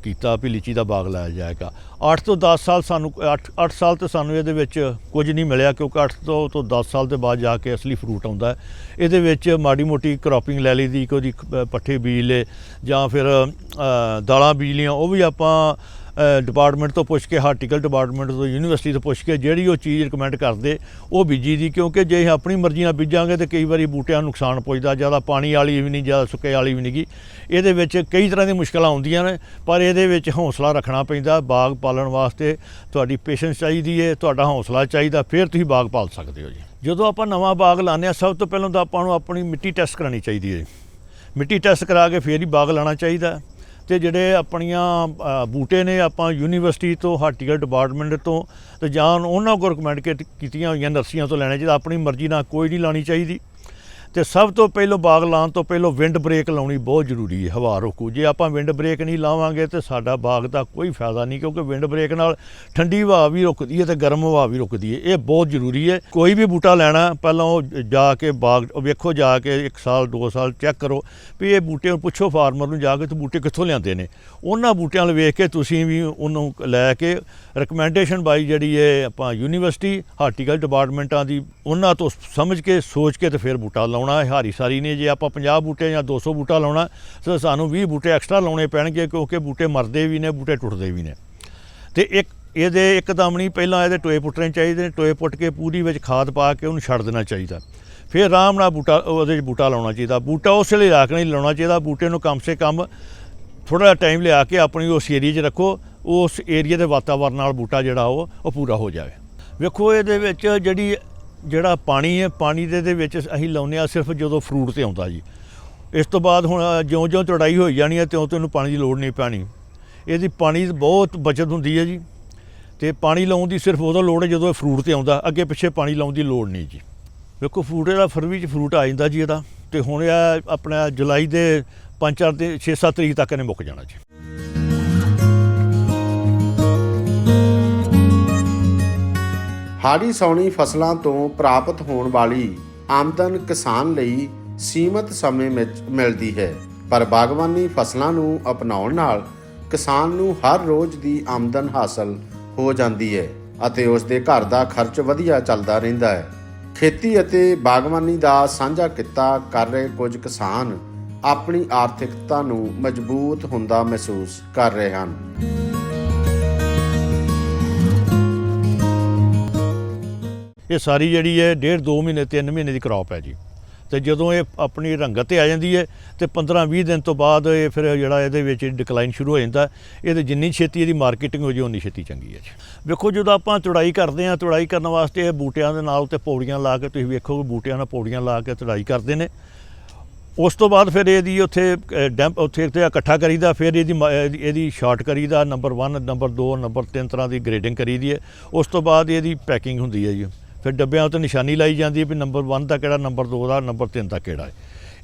ਕੀਤਾ, ਵੀ ਲੀਚੀ ਦਾ ਬਾਗ ਲਾਇਆ ਜਾਏਗਾ। 8 ਤੋਂ 10 ਸਾਲ ਸਾਨੂੰ 8 8 ਸਾਲ ਤੇ ਸਾਨੂੰ ਇਹਦੇ ਵਿੱਚ ਕੁਝ ਨਹੀਂ ਮਿਲਿਆ, ਕਿਉਂਕਿ 8 ਤੋਂ ਤੋਂ 10 ਸਾਲ ਦੇ ਬਾਅਦ ਜਾ ਕੇ ਅਸਲੀ ਫਰੂਟ ਆਉਂਦਾ ਇਹਦੇ ਵਿੱਚ ਮਾੜੀ ਮੋਟੀ ਕ੍ਰੋਪਿੰਗ ਲੈ ਲਈ ਦੀ ਕੋਈ ਪੱਠੇ ਬੀਜ ਲਏ, ਜਾਂ ਫਿਰ ਦਾਲਾਂ ਬੀਜ ਲੀਆਂ ਉਹ ਵੀ ਆਪਾਂ ਡਿਪਾਰਟਮੈਂਟ ਤੋਂ ਪੁੱਛ ਕੇ, ਹਾਰਟੀਕਲ ਡਿਪਾਰਟਮੈਂਟ ਤੋਂ ਯੂਨੀਵਰਸਿਟੀ ਤੋਂ ਪੁੱਛ ਕੇ, ਜਿਹੜੀ ਉਹ ਚੀਜ਼ ਰਿਕਮੈਂਡ ਕਰਦੇ, ਉਹ ਬੀਜੀ ਦੀ। ਕਿਉਂਕਿ ਜੇ ਅਸੀਂ ਆਪਣੀ ਮਰਜ਼ੀ ਨਾਲ ਬੀਜਾਂਗੇ, ਤੇ ਕਈ ਵਾਰੀ ਬੂਟਿਆਂ ਨੂੰ ਨੁਕਸਾਨ ਪਹੁੰਚਦਾ ਜ਼ਿਆਦਾ ਪਾਣੀ ਵਾਲੀ ਵੀ ਨਹੀਂ, ਜ਼ਿਆਦਾ ਸੁੱਕੇ ਵਾਲੀ ਵੀ ਨਹੀਂਗੀ ਇਹਦੇ ਵਿੱਚ ਕਈ ਤਰ੍ਹਾਂ ਦੀਆਂ ਮੁਸ਼ਕਲਾਂ ਆਉਂਦੀਆਂ ਨੇ, ਪਰ ਇਹਦੇ ਵਿੱਚ ਹੌਸਲਾ ਰੱਖਣਾ ਪੈਂਦਾ, ਬਾਗ ਪਾਲਣ ਵਾਸਤੇ ਤੁਹਾਡੀ ਪੇਸ਼ੈਂਸ ਚਾਹੀਦੀ ਹੈ ਤੁਹਾਡਾ ਹੌਸਲਾ ਚਾਹੀਦਾ, ਫਿਰ ਤੁਸੀਂ ਬਾਗ ਪਾਲ ਸਕਦੇ ਹੋ ਜੀ। ਜਦੋਂ ਆਪਾਂ ਨਵਾਂ ਬਾਗ ਲਾਉਂਦੇ ਹਾਂ, ਸਭ ਤੋਂ ਪਹਿਲਾਂ ਤਾਂ ਆਪਾਂ ਨੂੰ ਆਪਣੀ ਮਿੱਟੀ ਟੈਸਟ ਕਰਾਉਣੀ ਚਾਹੀਦੀ ਹੈ ਮਿੱਟੀ ਟੈਸਟ ਕਰਾ ਕੇ ਫੇਰ ਹੀ ਬਾਗ ਲਾਣਾ ਚਾਹੀਦਾ। ਤੇ ਜਿਹੜੇ ਆਪਣੀਆਂ ਬੂਟੇ ਨੇ ਆਪਾਂ ਯੂਨੀਵਰਸਿਟੀ ਤੋਂ, ਹਾਰਟੀਕਲ ਡਿਪਾਰਟਮੈਂਟ ਤੋਂ, ਤੇ ਜਾਂ ਉਹਨਾਂ ਕੋਲ ਰეკਮੈਂਡ ਕੀਤੀਆਂ ਹੋਈਆਂ ਨਰਸੀਆਂ ਤੋਂ ਲੈਣਾ ਚਾਹੀਦਾ, ਆਪਣੀ ਮਰਜ਼ੀ ਨਾਲ ਕੋਈ ਨਹੀਂ ਲਾਣੀ ਚਾਹੀਦੀ। ਤੇ ਸਭ ਤੋਂ ਪਹਿਲਾਂ ਬਾਗ ਲਾਉਣ ਤੋਂ ਪਹਿਲਾਂ ਵਿੰਡ ਬ੍ਰੇਕ ਲਾਉਣੀ ਬਹੁਤ ਜ਼ਰੂਰੀ ਹੈ, ਹਵਾ ਰੋਕੂ। ਜੇ ਆਪਾਂ ਵਿੰਡ ਬ੍ਰੇਕ ਨਹੀਂ ਲਾਵਾਂਗੇ ਤੇ ਸਾਡਾ ਬਾਗ ਦਾ ਕੋਈ ਫਾਇਦਾ ਨਹੀਂ, ਕਿਉਂਕਿ ਵਿੰਡ ਬ੍ਰੇਕ ਨਾਲ ਠੰਡੀ ਹਵਾ ਵੀ ਰੁਕਦੀ ਹੈ ਤੇ ਗਰਮ ਹਵਾ ਵੀ ਰੁਕਦੀ ਹੈ। ਇਹ ਬਹੁਤ ਜ਼ਰੂਰੀ ਹੈ। ਕੋਈ ਵੀ ਬੂਟਾ ਲੈਣਾ, ਪਹਿਲਾਂ ਉਹ ਜਾ ਕੇ ਬਾਗ ਵੇਖੋ ਜਾ ਕੇ 1 ਸਾਲ 2 ਸਾਲ ਚੈੱਕ ਕਰੋ ਵੀ ਇਹ ਬੂਟੇ ਨੂੰ ਪੁੱਛੋ ਫਾਰਮਰ ਨੂੰ ਜਾ ਕੇ ਤੇ ਬੂਟੇ ਕਿੱਥੋਂ ਲਿਆਂਦੇ ਨੇ। ਉਹਨਾਂ ਬੂਟਿਆਂ ਨੂੰ ਵੇਖ ਕੇ ਤੁਸੀਂ ਵੀ ਉਹਨੂੰ ਲੈ ਕੇ ਰეკਮੈਂਡੇਸ਼ਨ ਬਾਈ ਜਿਹੜੀ ਹੈ ਆਪਾਂ ਯੂਨੀਵਰਸਿਟੀ ਹਾਰਟੀਕਲਚਰ ਡਿਪਾਰਟਮੈਂਟਾਂ ਦੀ ਉਹਨਾਂ ਤੋਂ ਸਮਝ ਕੇ, ਸੋਚ ਕੇ ਤੇ ਫਿਰ ਬੂਟਾ ਲਾਉਣਾ ਹੈ ਹਾਰੀ ਸਾਰੀ ਨੇ ਜੇ ਆਪਾਂ 50 ਬੂਟੇ ਜਾਂ 200 ਬੂਟਾ ਲਾਉਣਾ, ਤਾਂ ਸਾਨੂੰ 20 ਬੂਟੇ ਐਕਸਟਰਾ ਲਾਉਣੇ ਪੈਣਗੇ, ਕਿਉਂਕਿ ਬੂਟੇ ਮਰਦੇ ਵੀ ਨੇ, ਬੂਟੇ ਟੁੱਟਦੇ ਵੀ ਨੇ। ਤੇ ਇੱਕ, ਇਹਦੇ ਇੱਕਦਮ ਨਹੀਂ, ਪਹਿਲਾਂ ਇਹਦੇ ਟੋਏ ਪੁੱਟਣੇ ਚਾਹੀਦੇ ਨੇ, ਟੋਏ ਪੁੱਟ ਕੇ ਪੂਰੀ ਵਿੱਚ ਖਾਦ ਪਾ ਕੇ ਉਹਨੂੰ ਛੱਡ ਦੇਣਾ ਚਾਹੀਦਾ। ਫਿਰ ਆਰਾਮ ਨਾਲ ਬੂਟਾ, ਉਹਦੇ 'ਚ ਬੂਟਾ ਲਾਉਣਾ ਚਾਹੀਦਾ। ਬੂਟਾ ਉਸ ਵੇਲੇ ਲਾ ਕੇ ਨਹੀਂ ਲਾਉਣਾ ਚਾਹੀਦਾ, ਬੂਟੇ ਨੂੰ ਕਮ ਸੇ ਕਮ ਥੋੜਾ ਜਿਹਾ ਟਾਈਮ ਲਿਆ ਕੇ ਆਪਣੀ ਉਸ ਏਰੀਆ 'ਚ ਰੱਖੋ, ਉਸ ਏਰੀਆ ਦੇ ਵਾਤਾਵਰਨ ਨਾਲ ਬੂਟਾ ਜਿਹੜਾ ਉਹ ਉਹ ਪੂਰਾ ਹੋ ਜਾਵੇ। ਵੇਖੋ ਇਹਦੇ ਵਿੱਚ ਜਿਹੜੀ ਜਿਹੜਾ ਪਾਣੀ ਹੈ, ਪਾਣੀ ਦੇ ਦੇ ਵਿੱਚ ਅਸੀਂ ਲਾਉਂਦੇ ਆ ਸਿਰਫ ਜਦੋਂ ਫਰੂਟ ਤੇ ਆਉਂਦਾ ਜੀ। ਇਸ ਤੋਂ ਬਾਅਦ ਹੁਣ ਜਿਉਂ-ਜਿਉਂ ਚੜਾਈ ਹੋਈ ਜਾਣੀ ਹੈ ਤਿਉਂ-ਤਿਉਂ ਇਹਨੂੰ ਪਾਣੀ ਦੀ ਲੋੜ ਨਹੀਂ ਪੈਣੀ। ਇਹਦੀ ਪਾਣੀ ਦੀ ਬਹੁਤ ਬਚਤ ਹੁੰਦੀ ਹੈ ਜੀ। ਤੇ ਪਾਣੀ ਲਾਉਣ ਦੀ ਸਿਰਫ ਉਦੋਂ ਲੋੜ ਹੈ ਜਦੋਂ ਇਹ ਫਰੂਟ ਤੇ ਆਉਂਦਾ। ਅੱਗੇ ਪਿੱਛੇ ਪਾਣੀ ਲਾਉਣ ਦੀ ਲੋੜ ਨਹੀਂ ਜੀ। ਵੇਖੋ ਫਰੂਟ, ਇਹਦਾ ਫਰਵਰੀ ਚ ਫਰੂਟ ਆ ਜਾਂਦਾ ਜੀ ਇਹਦਾ। ਤੇ ਹੁਣ ਇਹ ਆਪਣਾ ਜੁਲਾਈ ਦੇ 5-4 ਤੇ 6-7 ਤਰੀਕ ਤੱਕ ਇਹਨੇ ਮੁੱਕ ਜਾਣਾ ਜੀ। ਹਾੜੀ ਸੌਣੀ ਫਸਲਾਂ ਤੋਂ ਪ੍ਰਾਪਤ ਹੋਣ ਵਾਲੀ ਆਮਦਨ ਕਿਸਾਨ ਲਈ ਸੀਮਤ ਸਮੇਂ ਵਿੱਚ ਮਿਲਦੀ ਹੈ। ਪਰ ਬਾਗਬਾਨੀ ਫਸਲਾਂ ਨੂੰ ਅਪਣਾਉਣ ਨਾਲ ਕਿਸਾਨ ਨੂੰ ਹਰ ਰੋਜ਼ ਦੀ ਆਮਦਨ ਹਾਸਲ ਹੋ ਜਾਂਦੀ ਹੈ ਅਤੇ ਉਸ ਦੇ ਘਰ ਦਾ ਖਰਚ ਵਧੀਆ ਚੱਲਦਾ ਰਹਿੰਦਾ ਹੈ। ਖੇਤੀ ਅਤੇ ਬਾਗਬਾਨੀ ਦਾ ਸਾਂਝਾ ਕਿੱਤਾ ਕਰ ਰਹੇ ਕੁਝ ਕਿਸਾਨ ਆਪਣੀ ਆਰਥਿਕਤਾ ਨੂੰ ਮਜ਼ਬੂਤ ਹੁੰਦਾ ਮਹਿਸੂਸ ਕਰ ਰਹੇ ਹਨ। ਇਹ ਸਾਰੀ ਜਿਹੜੀ ਹੈ ਡੇਢ 2 ਮਹੀਨੇ 3 ਮਹੀਨੇ ਦੀ ਕ੍ਰੌਪ ਹੈ ਜੀ। ਤੇ ਜਦੋਂ ਇਹ ਆਪਣੀ ਰੰਗਤ ਤੇ ਆ ਜਾਂਦੀ ਹੈ ਤੇ 15-20 ਦਿਨ ਤੋਂ ਬਾਅਦ ਇਹ ਫਿਰ ਜਿਹੜਾ ਇਹਦੇ ਵਿੱਚ ਡਿਕਲਾਈਨ ਸ਼ੁਰੂ ਹੋ ਜਾਂਦਾ ਇਹਦੇ ਜਿੰਨੀ ਛੇਤੀ ਇਹਦੀ ਮਾਰਕੀਟਿੰਗ ਹੋ ਜੇ ਉਨੀ ਛੇਤੀ ਚੰਗੀ ਹੈ ਜੀ। ਵੇਖੋ ਜਦੋਂ ਆਪਾਂ ਤੁੜਾਈ ਕਰਦੇ ਹਾਂ ਤੁੜਾਈ ਕਰਨ ਵਾਸਤੇ ਇਹ ਬੂਟਿਆਂ ਦੇ ਨਾਲ ਤੇ ਪੌੜੀਆਂ ਲਾ ਕੇ, ਤੁਸੀਂ ਵੇਖੋ ਬੂਟਿਆਂ ਨਾਲ ਪੌੜੀਆਂ ਲਾ ਕੇ ਤੁੜਾਈ ਕਰਦੇ ਨੇ। ਉਸ ਤੋਂ ਬਾਅਦ ਫਿਰ ਇਹਦੀ ਉੱਥੇ ਡੈਂਪ ਉੱਥੇ ਤੇ ਇਕੱਠਾ ਕਰੀਦਾ, ਫਿਰ ਇਹਦੀ ਮ- ਇਹਦੀ- ਇਹਦੀ ਸ਼ਾਰਟ ਕਰੀਦਾ ਨੰਬਰ 1 ਨੰਬਰ 2 ਨੰਬਰ 3 ਤਰ੍ਹਾਂ ਦੀ ਗ੍ਰੇਡਿੰਗ ਕਰੀਦੀ ਹੈ। ਉਸ ਤੋਂ ਬਾਅਦ ਇਹਦੀ ਪੈਕਿੰਗ ਹੁੰਦੀ ਹੈ ਜੀ। ਫਿਰ ਡੱਬਿਆਂ ਉੱਤੇ ਨਿਸ਼ਾਨੀ ਲਾਈ ਜਾਂਦੀ ਹੈ ਵੀ ਨੰਬਰ 1 ਦਾ ਕਿਹੜਾ ਨੰਬਰ 2 ਦਾ ਨੰਬਰ 3 ਦਾ ਕਿਹੜਾ ਹੈ।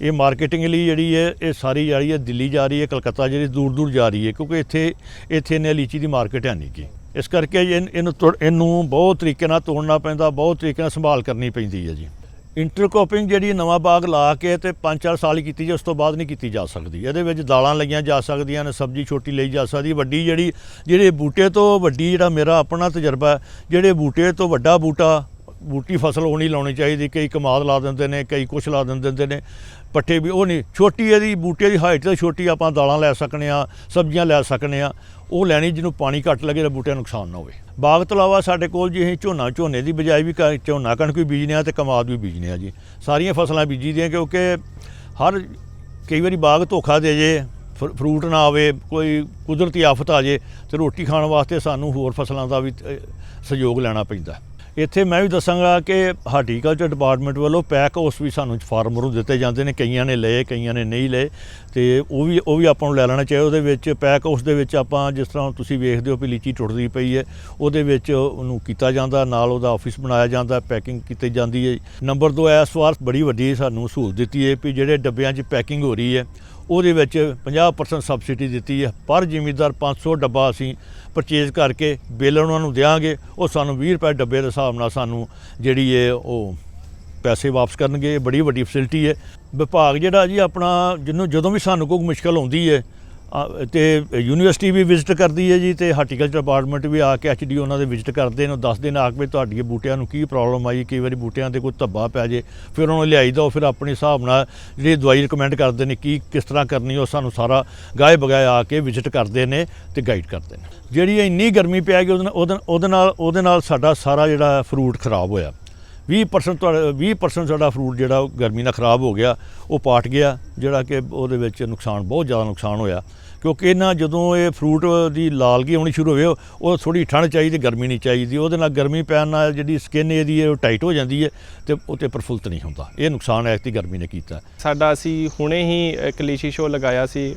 ਇਹ ਮਾਰਕੀਟਿੰਗ ਲਈ ਜਿਹੜੀ ਹੈ, ਇਹ ਸਾਰੀ ਜਾ ਰਹੀ ਹੈ, ਦਿੱਲੀ ਜਾ ਰਹੀ ਹੈ, ਕਲਕੱਤਾ ਜਿਹੜੀ ਦੂਰ ਦੂਰ ਜਾ ਰਹੀ ਹੈ, ਕਿਉਂਕਿ ਇੱਥੇ ਇੱਥੇ ਨੇ ਲੀਚੀ ਦੀ ਮਾਰਕੀਟ ਹੈ ਨਹੀਂ ਗੀ। ਇਸ ਕਰਕੇ ਇਹ- ਇਹਨੂੰ ਤੁੜ- ਇਹਨੂੰ ਬਹੁਤ ਤਰੀਕੇ ਨਾਲ ਤੋੜਨਾ ਪੈਂਦਾ, ਬਹੁਤ ਤਰੀਕੇ ਨਾਲ ਸੰਭਾਲ ਕਰਨੀ ਪੈਂਦੀ ਹੈ ਜੀ। ਇੰਟਰਕ੍ਰੋਪਿੰਗ ਜਿਹੜੀ ਨਵਾਂ ਬਾਗ ਲਾ ਕੇ ਤੇ 5-4 ਸਾਲ ਕੀਤੀ ਜੇ ਉਸ ਤੋਂ ਬਾਅਦ ਨਹੀਂ ਕੀਤੀ ਜਾ ਸਕਦੀ। ਇਹਦੇ ਵਿੱਚ ਦਾਲਾਂ ਲਈਆਂ ਜਾ ਸਕਦੀਆਂ ਨੇ, ਸਬਜ਼ੀ ਛੋਟੀ ਲਈ ਜਾ ਸਕਦੀ, ਵੱਡੀ ਜਿਹੜੀ, ਜਿਹੜੇ ਬੂਟੇ ਤੋਂ ਵੱਡੀ ਜਿਹੜਾ ਮੇਰਾ ਆਪਣਾ ਤਜਰਬਾ ਜਿਹੜੇ ਬੂਟੇ ਤੋਂ ਵੱਡਾ ਬੂਟਾ ਬੂਟੀ ਫਸਲ ਉਹ ਨਹੀਂ ਲਾਉਣੀ ਚਾਹੀਦੀ, ਕਈ ਕਮਾਦ ਲਾ ਦਿੰਦੇ ਨੇ, ਕਈ ਕੁਛ ਲਾ ਦਿੰਦੇ ਨੇ ਪੱਠੇ ਵੀ ਉਹ ਨਹੀਂ, ਛੋਟੀ ਇਹਦੀ ਬੂਟੇ ਦੀ ਹਾਈਟ ਤਾਂ ਛੋਟੀ ਆਪਾਂ ਦਾਲਾਂ ਲੈ ਸਕਨੇ ਆ, ਸਬਜ਼ੀਆਂ ਲੈ ਸਕਨੇ ਆ, ਉਹ ਲੈਣੀ ਜਿਹਨੂੰ ਪਾਣੀ ਘੱਟ ਲੱਗੇ ਤਾਂ ਬੂਟਿਆਂ ਨੂੰ ਨੁਕਸਾਨ ਨਾ ਹੋਵੇ। ਬਾਗ ਤੋਂ ਇਲਾਵਾ ਸਾਡੇ ਕੋਲ ਜੀ ਅਸੀਂ ਝੋਨਾ, ਝੋਨੇ ਦੀ ਬਜਾਏ ਵੀ ਕ- ਝੋਨਾ ਕਣਕ ਵੀ ਬੀਜਨੇ ਆ ਤੇ ਕਮਾਦ ਵੀ ਬੀਜਨੇ ਆ ਜੀ। ਸਾਰੀਆਂ ਫਸਲਾਂ ਬੀਜੀ ਦੀਆਂ ਕਿਉਂਕਿ ਹਰ ਕਈ ਵਾਰੀ ਬਾਗ ਧੋਖਾ ਦੇ ਜੇ, ਫਰ- ਫਰੂਟ ਨਾ ਆਵੇ, ਕੋਈ ਕੁਦਰਤੀ ਆਫਤ ਆ ਜੇ ਤੇ ਰੋਟੀ ਖਾਣ ਵਾਸਤੇ ਸਾਨੂੰ ਹੋਰ ਫਸਲਾਂ ਦਾ ਵੀ ਸਹਿਯੋਗ ਲੈਣਾ ਪੈਂਦਾ। ਇੱਥੇ ਮੈਂ ਵੀ ਦੱਸਾਂਗਾ ਕਿ ਹਾਰਟੀਕਲਚਰ ਡਿਪਾਰਟਮੈਂਟ ਵੱਲੋਂ ਪੈਕ ਹਾਊਸ ਵੀ ਸਾਨੂੰ ਫਾਰਮਰ ਨੂੰ ਦਿੱਤੇ ਜਾਂਦੇ ਨੇ। ਕਈਆਂ ਨੇ ਲਏ, ਕਈਆਂ ਨੇ ਨਹੀਂ ਲਏ। ਤੇ ਉਹ ਵੀ ਉਹ ਵੀ ਆਪਾਂ ਨੂੰ ਲੈ ਲੈਣਾ ਚਾਹੀਦਾ। ਉਹਦੇ ਵਿੱਚ ਪੈਕ ਹਾਊਸ ਦੇ ਵਿੱਚ ਆਪਾਂ ਜਿਸ ਤਰ੍ਹਾਂ ਤੁਸੀਂ ਵੇਖਦੇ ਹੋ ਵੀ ਲੀਚੀ ਟੁੱਟਦੀ ਪਈ ਹੈ, ਉਹਦੇ ਵਿੱਚ ਉਹਨੂੰ ਕੀਤਾ ਜਾਂਦਾ। ਨਾਲ ਉਹਦਾ ਆਫਿਸ ਬਣਾਇਆ ਜਾਂਦਾ, ਪੈਕਿੰਗ ਕੀਤੀ ਜਾਂਦੀ ਹੈ। ਨੰਬਰ 2 ਇਸ ਵਾਰ ਬੜੀ ਵੱਡੀ ਸਾਨੂੰ ਸਹੂਲਤ ਦਿੱਤੀ ਹੈ ਵੀ ਜਿਹੜੇ ਡੱਬਿਆਂ 'ਚ ਪੈਕਿੰਗ ਹੋ ਰਹੀ ਹੈ, ਉਹਦੇ ਵਿੱਚ 50% ਸਬਸਿਡੀ ਦਿੱਤੀ ਹੈ। ਪਰ ਜ਼ਿਮੀਦਾਰ 500 ਡੱਬਾ ਅਸੀਂ ਪਰਚੇਜ਼ ਕਰਕੇ ਬਿੱਲ ਉਹਨਾਂ ਨੂੰ ਦਿਆਂਗੇ, ਉਹ ਸਾਨੂੰ 20 ਰੁਪਏ ਡੱਬੇ ਦੇ ਹਿਸਾਬ ਨਾਲ ਸਾਨੂੰ ਜਿਹੜੀ ਹੈ ਉਹ ਪੈਸੇ ਵਾਪਸ ਕਰਨਗੇ। ਇਹ ਬੜੀ ਵੱਡੀ ਫੈਸਿਲਿਟੀ ਹੈ। ਵਿਭਾਗ ਜਿਹੜਾ ਜੀ ਆਪਣਾ, ਜਿਹਨੂੰ ਜਦੋਂ ਵੀ ਸਾਨੂੰ ਕੋਈ ਮੁਸ਼ਕਲ ਆਉਂਦੀ ਹੈ ਤੇ ਯੂਨੀਵਰਸਿਟੀ ਵੀ ਵਿਜ਼ਿਟ ਕਰਦੀ ਹੈ ਜੀ, ਤੇ ਹਾਰਟੀਕਲਚਰ ਡਿਪਾਰਟਮੈਂਟ ਵੀ ਆ ਕੇ ਐਚਡੀ ਉਹਨਾਂ ਦੇ ਵਿਜ਼ਿਟ ਕਰਦੇ ਨੇ, ਉਹ ਦੱਸਦੇ ਨੇ ਆ ਕੇ ਵੀ ਤੁਹਾਡੀ ਬੂਟਿਆਂ ਨੂੰ ਕੀ ਪ੍ਰੋਬਲਮ ਆਈ, ਕਈ ਵਾਰੀ ਬੂਟਿਆਂ ਤੇ ਕੋਈ ਧੱਬਾ ਪੈ ਜੇ, ਫਿਰ ਉਹਨਾਂ ਨੂੰ ਲਿਆਈਦਾ ਉਹ ਫਿਰ ਆਪਣੇ ਹਿਸਾਬ ਨਾਲ ਜਿਹੜੀ ਦਵਾਈ ਰਿਕਮੈਂਡ ਕਰਦੇ ਨੇ ਕੀ, ਕਿਸ ਤਰ੍ਹਾਂ ਕਰਨੀ, ਉਹ ਸਾਨੂੰ ਸਾਰਾ ਗਾਏ ਬਗਾਏ ਆ ਕੇ ਵਿਜ਼ਿਟ ਕਰਦੇ ਨੇ ਤੇ ਗਾਈਡ ਕਰਦੇ ਨੇ। ਜਿਹੜੀ ਇੰਨੀ ਗਰਮੀ ਪੈ ਗਈ, ਉਹਦੇ ਨਾਲ- ਉਹਦੇ ਉਹਦੇ ਨਾਲ ਉਹਦੇ ਨਾਲ ਸਾਡਾ ਸਾਰਾ ਜਿਹੜਾ ਫਰੂਟ ਖਰਾਬ ਹੋਇਆ। 20% ਤੁਹਾਡਾ 20% ਸਾਡਾ ਫਰੂਟ ਜਿਹੜਾ ਗਰਮੀ ਨਾਲ ਖਰਾਬ ਹੋ ਗਿਆ, ਉਹ ਪਾਟ ਗਿਆ, ਜਿਹੜਾ ਕਿ ਉਹਦੇ ਵਿੱਚ ਨੁਕਸਾਨ, ਬਹੁਤ ਜ਼ਿਆਦਾ ਨੁਕਸਾਨ ਹੋਇਆ। ਕਿਉਂਕਿ ਇਹਨਾਂ ਜਦੋਂ ਇਹ ਫਰੂਟ ਦੀ ਲਾਲਗੀ ਆਉਣੀ ਸ਼ੁਰੂ ਹੋਵੇ, ਉਹ- ਉਹ ਥੋੜੀ ਠੰਡ ਚਾਹੀਦੀ, ਗਰਮੀ ਨਹੀਂ ਚਾਹੀਦੀ। ਉਹਦੇ ਨਾਲ ਗਰਮੀ ਪੈਣ ਨਾਲ ਜਿਹੜੀ ਸਕਿਨ ਇਹਦੀ ਹੈ, ਉਹ ਟਾਈਟ ਹੋ ਜਾਂਦੀ ਹੈ ਤੇ ਉਹ ਤੇ ਪ੍ਰਫੁੱਲਤ ਨਹੀਂ ਹੁੰਦਾ। ਇਹ ਨੁਕਸਾਨ ਐਕਤੀ ਗਰਮੀ ਨੇ ਕੀਤਾ। ਸਾਡਾ ਅਸੀਂ ਹੁਣੇ ਹੀ ਕਲੀਸ਼ੀ ਲੀਚੀ ਸ਼ੋਅ ਲਗਾਇਆ ਸੀ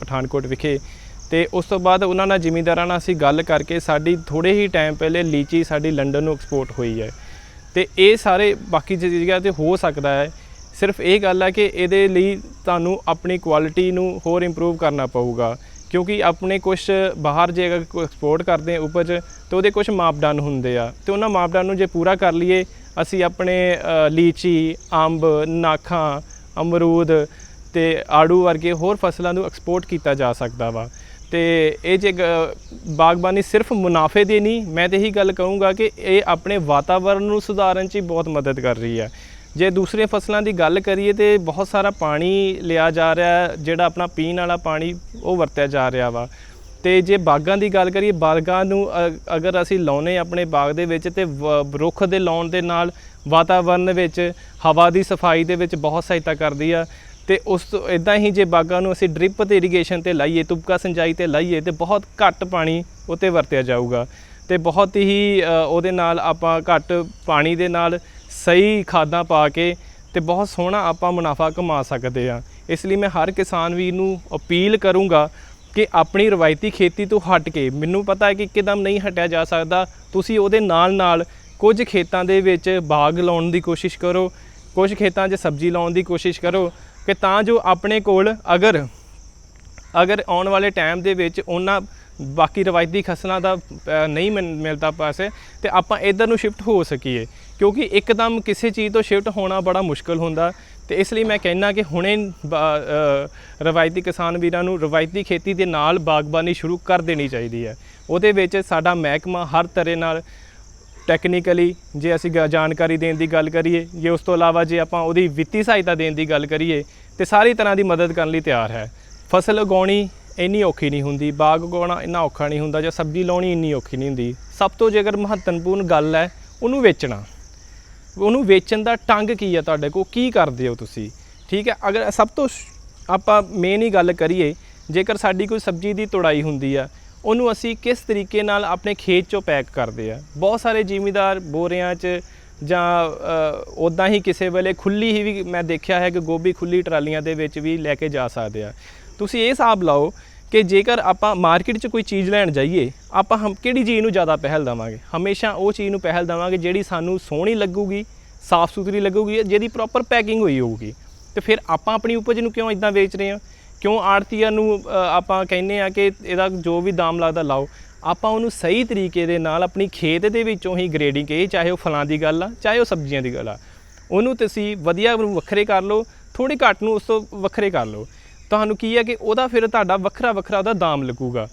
ਪਠਾਨਕੋਟ ਵਿਖੇ। ਤੇ ਉਸ ਤੋਂ ਬਾਅਦ ਉਹਨਾਂ ਨਾਲ ਜ਼ਿਮੀਂਦਾਰਾਂ ਨਾਲ ਅਸੀਂ ਗੱਲ ਕਰਕੇ ਸਾਡੀ ਥੋੜੇ ਹੀ ਟਾਈਮ ਪਹਿਲੇ ਲੀਚੀ ਸਾਡੀ ਲੰਡਨ ਨੂੰ ਐਕਸਪੋਰਟ ਹੋਈ ਹੈ। ਤੇ ਇਹ ਸਾਰੇ ਬਾਕੀ ਜਗ੍ਹਾ ਤੇ ਹੋ ਸਕਦਾ ਹੈ। ਸਿਰਫ ਇਹ ਗੱਲ ਹੈ ਕਿ ਇਹਦੇ ਲਈ ਤੁਹਾਨੂੰ ਆਪਣੀ ਕੁਆਲਿਟੀ ਨੂੰ ਹੋਰ ਇੰਪਰੂਵ ਕਰਨਾ ਪਊਗਾ। ਕਿਉਂਕਿ ਆਪਣੇ ਕੁਝ ਬਾਹਰ ਜੇ ਅਗਰ ਐਕਸਪੋਰਟ ਕਰਦੇ ਆ ਉਪਜ ਤੇ ਉਹਦੇ ਕੁਝ ਮਾਪਦੰਡ ਹੁੰਦੇ ਆ। ਤੇ ਉਹਨਾਂ ਮਾਪਦੰਡ ਨੂੰ ਜੇ ਪੂਰਾ ਕਰ ਲਈਏ, ਅਸੀਂ ਆਪਣੇ ਲੀਚੀ, ਅੰਬ, ਨਾਖਾਂ, ਅਮਰੂਦ ਤੇ ਆੜੂ ਵਰਗੇ ਹੋਰ ਫਸਲਾਂ ਨੂੰ ਐਕਸਪੋਰਟ ਕੀਤਾ ਜਾ ਸਕਦਾ ਵਾ। ਤੇ ਇਹ ਜੇ ਗ- ਬਾਗਬਾਨੀ ਸਿਰਫ ਮੁਨਾਫੇ ਦੀ ਨਹੀਂ, ਮੈਂ ਤੇ ਇਹੀ ਗੱਲ ਕਹੂੰਗਾ ਕਿ ਇਹ ਆਪਣੇ ਵਾਤਾਵਰਣ ਨੂੰ ਸੁਧਾਰਨ 'ਚ ਹੀ ਬਹੁਤ ਮਦਦ ਕਰ ਰਹੀ ਹੈ। ਜੇ ਦੂਸਰੀਆਂ ਫਸਲਾਂ ਦੀ ਗੱਲ ਕਰੀਏ ਤੇ ਬਹੁਤ ਸਾਰਾ ਪਾਣੀ ਲਿਆ ਜਾ ਰਿਹਾ ਜਿਹੜਾ ਆਪਣਾ ਪੀਣ ਵਾਲਾ ਪਾਣੀ ਉਹ ਵਰਤਿਆ ਜਾ ਰਿਹਾ ਵਾ। ਤੇ ਜੇ ਬਾਗਾਂ ਦੀ ਗੱਲ ਕਰੀਏ, ਬਾਗਾਂ ਨੂੰ ਅਗਰ ਅਸੀਂ ਲਾਉਨੇ ਆਪਣੇ ਬਾਗ ਦੇ ਵਿੱਚ ਤੇ ਵ- ਰੁੱਖ ਦੇ ਲਾਉਣ ਦੇ ਨਾਲ ਵਾਤਾਵਰਨ ਵਿੱਚ ਹਵਾ ਦੀ ਸਫ਼ਾਈ ਦੇ ਵਿੱਚ ਬਹੁਤ ਸਹਾਇਤਾ ਕਰਦੀ ਆ। ਤੇ ਉਸ ਤੋਂ ਇਦਾਂ ਹੀ ਜੇ ਬਾਗਾਂ ਨੂੰ ਅਸੀਂ ਡ੍ਰਿਪ ਤੇ ਇਰੀਗੇਸ਼ਨ ਤੇ ਲਾਈਏ, ਤੁਪਕਾ ਸਿੰਚਾਈ ਤੇ ਲਾਈਏ, ਤੇ ਬਹੁਤ ਘੱਟ ਪਾਣੀ ਉਤੇ ਵਰਤਿਆ ਜਾਊਗਾ। ਤੇ ਬਹੁਤ ਹੀ ਉਹਦੇ ਨਾਲ ਆਪਾਂ ਘੱਟ ਪਾਣੀ ਦੇ ਨਾਲ ਸਹੀ ਖਾਦਾਂ ਪਾ ਕੇ ਤੇ ਬਹੁਤ ਸੋਹਣਾ ਆਪਾਂ ਮੁਨਾਫਾ ਕਮਾ ਸਕਦੇ ਆ ਇਸ ਲਈ ਮੈਂ ਹਰ ਕਿਸਾਨ ਵੀਰ ਨੂੰ ਅਪੀਲ ਕਰੂੰਗਾ ਕਿ ਆਪਣੀ ਰਵਾਇਤੀ ਖੇਤੀ ਤੋਂ ਹਟ ਕੇ, ਮੈਨੂੰ ਪਤਾ ਹੈ ਕਿ ਇੱਕਦਮ ਨਹੀਂ ਹਟਿਆ ਜਾ ਸਕਦਾ, ਤੁਸੀਂ ਉਹਦੇ ਨਾਲ ਨਾਲ ਕੁਝ ਖੇਤਾਂ ਦੇ ਵਿੱਚ ਬਾਗ ਲਾਉਣ ਦੀ ਕੋਸ਼ਿਸ਼ ਕਰੋ, ਕੁਝ ਖੇਤਾਂ 'ਚ ਸਬਜ਼ੀ ਲਾਉਣ ਦੀ ਕੋਸ਼ਿਸ਼ ਕਰੋ ਕਿ ਤਾਂ ਜੋ ਆਪਣੇ ਕੋਲ ਅਗਰ ਅਗਰ ਆਉਣ ਵਾਲੇ ਟਾਈਮ ਦੇ ਵਿੱਚ ਉਹਨਾਂ ਬਾਕੀ ਰਵਾਇਤੀ ਫਸਲਾਂ ਦਾ ਅ, ਨਹੀਂ ਮਿਲ- ਮਿਲਦਾ ਪਾਸੇ ਤੇ ਆਪਾਂ ਇਧਰ ਨੂੰ ਸ਼ਿਫਟ ਹੋ ਸਕੀਏ। ਕਿਉਂਕਿ ਇੱਕਦਮ ਕਿਸੇ ਚੀਜ਼ ਤੋਂ ਸ਼ਿਫਟ ਹੋਣਾ ਬੜਾ ਮੁਸ਼ਕਲ ਹੁੰਦਾ। ਤੇ ਇਸ ਲਈ ਮੈਂ ਕਹਿਣਾ ਕਿ ਹੁਣੇ ਰਵਾਇਤੀ ਕਿਸਾਨ ਵੀਰਾਂ ਨੂੰ ਰਵਾਇਤੀ ਖੇਤੀ ਦੇ ਨਾਲ ਬਾਗਬਾਨੀ ਸ਼ੁਰੂ ਕਰ ਦੇਣੀ ਚਾਹੀਦੀ ਹੈ। ਉਹਦੇ ਵਿੱਚ ਸਾਡਾ ਮਹਿਕਮਾ ਹਰ ਤਰ੍ਹਾਂ ਨਾਲ ਟੈਕਨੀਕਲੀ ਜੇ ਅਸੀਂ ਗ- ਜਾਣਕਾਰੀ ਦੇਣ ਦੀ ਗੱਲ ਕਰੀਏ, ਜੇ ਉਸ ਤੋਂ ਇਲਾਵਾ ਜੇ ਆਪਾਂ ਉਹਦੀ ਵਿੱਤੀ ਸਹਾਇਤਾ ਦੇਣ ਦੀ ਗੱਲ ਕਰੀਏ, ਤੇ ਸਾਰੀ ਤਰ੍ਹਾਂ ਦੀ ਮਦਦ ਕਰਨ ਲਈ ਤਿਆਰ ਹੈ। ਫਸਲ ਉਗਾਉਣੀ ਇੰਨੀ ਔਖੀ ਨਹੀਂ ਹੁੰਦੀ, ਬਾਗ ਉਗਾਉਣਾ ਇੰਨਾ ਔਖਾ ਨਹੀਂ ਹੁੰਦਾ, ਜਾਂ ਸਬਜ਼ੀ ਲਾਉਣੀ ਇੰਨੀ ਔਖੀ ਨਹੀਂ ਹੁੰਦੀ। ਸਭ ਤੋਂ ਜੇਕਰ ਮਹੱਤਵਪੂਰਨ ਗੱਲ ਹੈ, ਉਹਨੂੰ ਵੇਚਣਾ। ਉਹਨੂੰ ਵੇਚਣ ਦਾ ਟੰਗ ਕੀ ਹੈ ਤੁਹਾਡੇ ਕੋਲ? ਕੀ ਕਰਦੇ ਹੋ ਤੁਸੀਂ? ਠੀਕ ਹੈ, ਅਗਰ ਸਭ ਤੋਂ ਸ਼- ਆਪਾਂ ਮੇਨ ਹੀ ਗੱਲ ਕਰੀਏ, ਜੇਕਰ ਸਾਡੀ ਕੋਈ ਸਬਜ਼ੀ ਦੀ ਤੋੜਾਈ ਹੁੰਦੀ ਆ ਉਹਨੂੰ ਅਸੀਂ ਕਿਸ ਤਰੀਕੇ ਨਾਲ ਆਪਣੇ ਖੇਤ 'ਚੋਂ ਪੈਕ ਕਰਦੇ ਆ? ਬਹੁਤ ਸਾਰੇ ਜ਼ਿਮੀਦਾਰ ਬੋਰਿਆਂ 'ਚ ਜਾਂ ਉਦਾਂ ਹੀ ਕਿਸੇ ਵੇਲੇ ਖੁੱਲੀ ਹੀ ਵੀ ਮੈਂ ਦੇਖਿਆ ਹੈ ਕਿ ਗੋਭੀ ਖੁੱਲੀ ਟਰਾਲੀਆਂ ਦੇ ਵਿੱਚ ਵੀ ਲੈ ਕੇ ਜਾ ਸਕਦੇ ਆ। ਤੁਸੀਂ ਇਹ ਹਿਸਾਬ ਲਾਓ ਕਿ ਜੇਕਰ ਆਪਾਂ ਮਾਰਕੀਟ 'ਚ ਕੋਈ ਚੀਜ਼ ਲੈਣ ਜਾਈਏ, ਆਪਾਂ ਹਮ, ਕਿਹੜੀ ਚੀਜ਼ ਨੂੰ ਜ਼ਿਆਦਾ ਪਹਿਲ ਦੇਵਾਂਗੇ? ਹਮੇਸ਼ਾ ਉਹ ਚੀਜ਼ ਨੂੰ ਪਹਿਲ ਦੇਵਾਂਗੇ ਜਿਹੜੀ ਸਾਨੂੰ ਸੋਹਣੀ ਲੱਗੂਗੀ ਸਾਫ਼ ਸੁਥਰੀ ਲੱਗੂਗੀ, ਜਿਹਦੀ ਪ੍ਰੋਪਰ ਪੈਕਿੰਗ ਹੋਈ ਹੋਊਗੀ। ਤੇ ਫਿਰ ਆਪਾਂ ਆਪਣੀ ਉਪਜ ਨੂੰ ਕਿਉਂ ਇਦਾਂ ਵੇਚ ਰਹੇ ਹਾਂ? ਕਿਉਂ ਆੜਤੀਆਂ ਨੂੰ ਆਪਾਂ ਕਹਿੰਦੇ ਆ ਕਿ ਇਹਦਾ ਜੋ ਵੀ ਦਾਮ ਲੱਗਦਾ ਲਾਓ। ਆਪਾਂ ਉਹਨੂੰ ਸਹੀ ਤਰੀਕੇ ਦੇ ਨਾਲ ਆਪਣੀ ਖੇਤ ਦੇ ਵਿੱਚੋਂ ਹੀ ਗ੍ਰੇਡਿੰਗ ਇਹ ਚਾਹੇ ਉਹ ਫਲਾਂ ਦੀ ਗੱਲ ਆ, ਚਾਹੇ ਉਹ ਸਬਜ਼ੀਆਂ ਦੀ ਗੱਲ ਆ। ਉਹਨੂੰ ਤੁਸੀਂ ਵਧੀਆ ਨੂੰ ਵੱਖਰੇ ਕਰ ਲਓ ਥੋੜੀ ਘੱਟ ਨੂੰ ਉਸ ਤੋਂ ਵੱਖਰੇ ਕਰ ਲਓ। ਤੁਹਾਨੂੰ ਕੀ ਹੈ ਕਿ ਉਹਦਾ ਫਿਰ ਤੁਹਾਡਾ ਵੱਖਰਾ ਵੱਖਰਾ ਉਹਦਾ ਦਾਮ ਲੱਗੂਗਾ।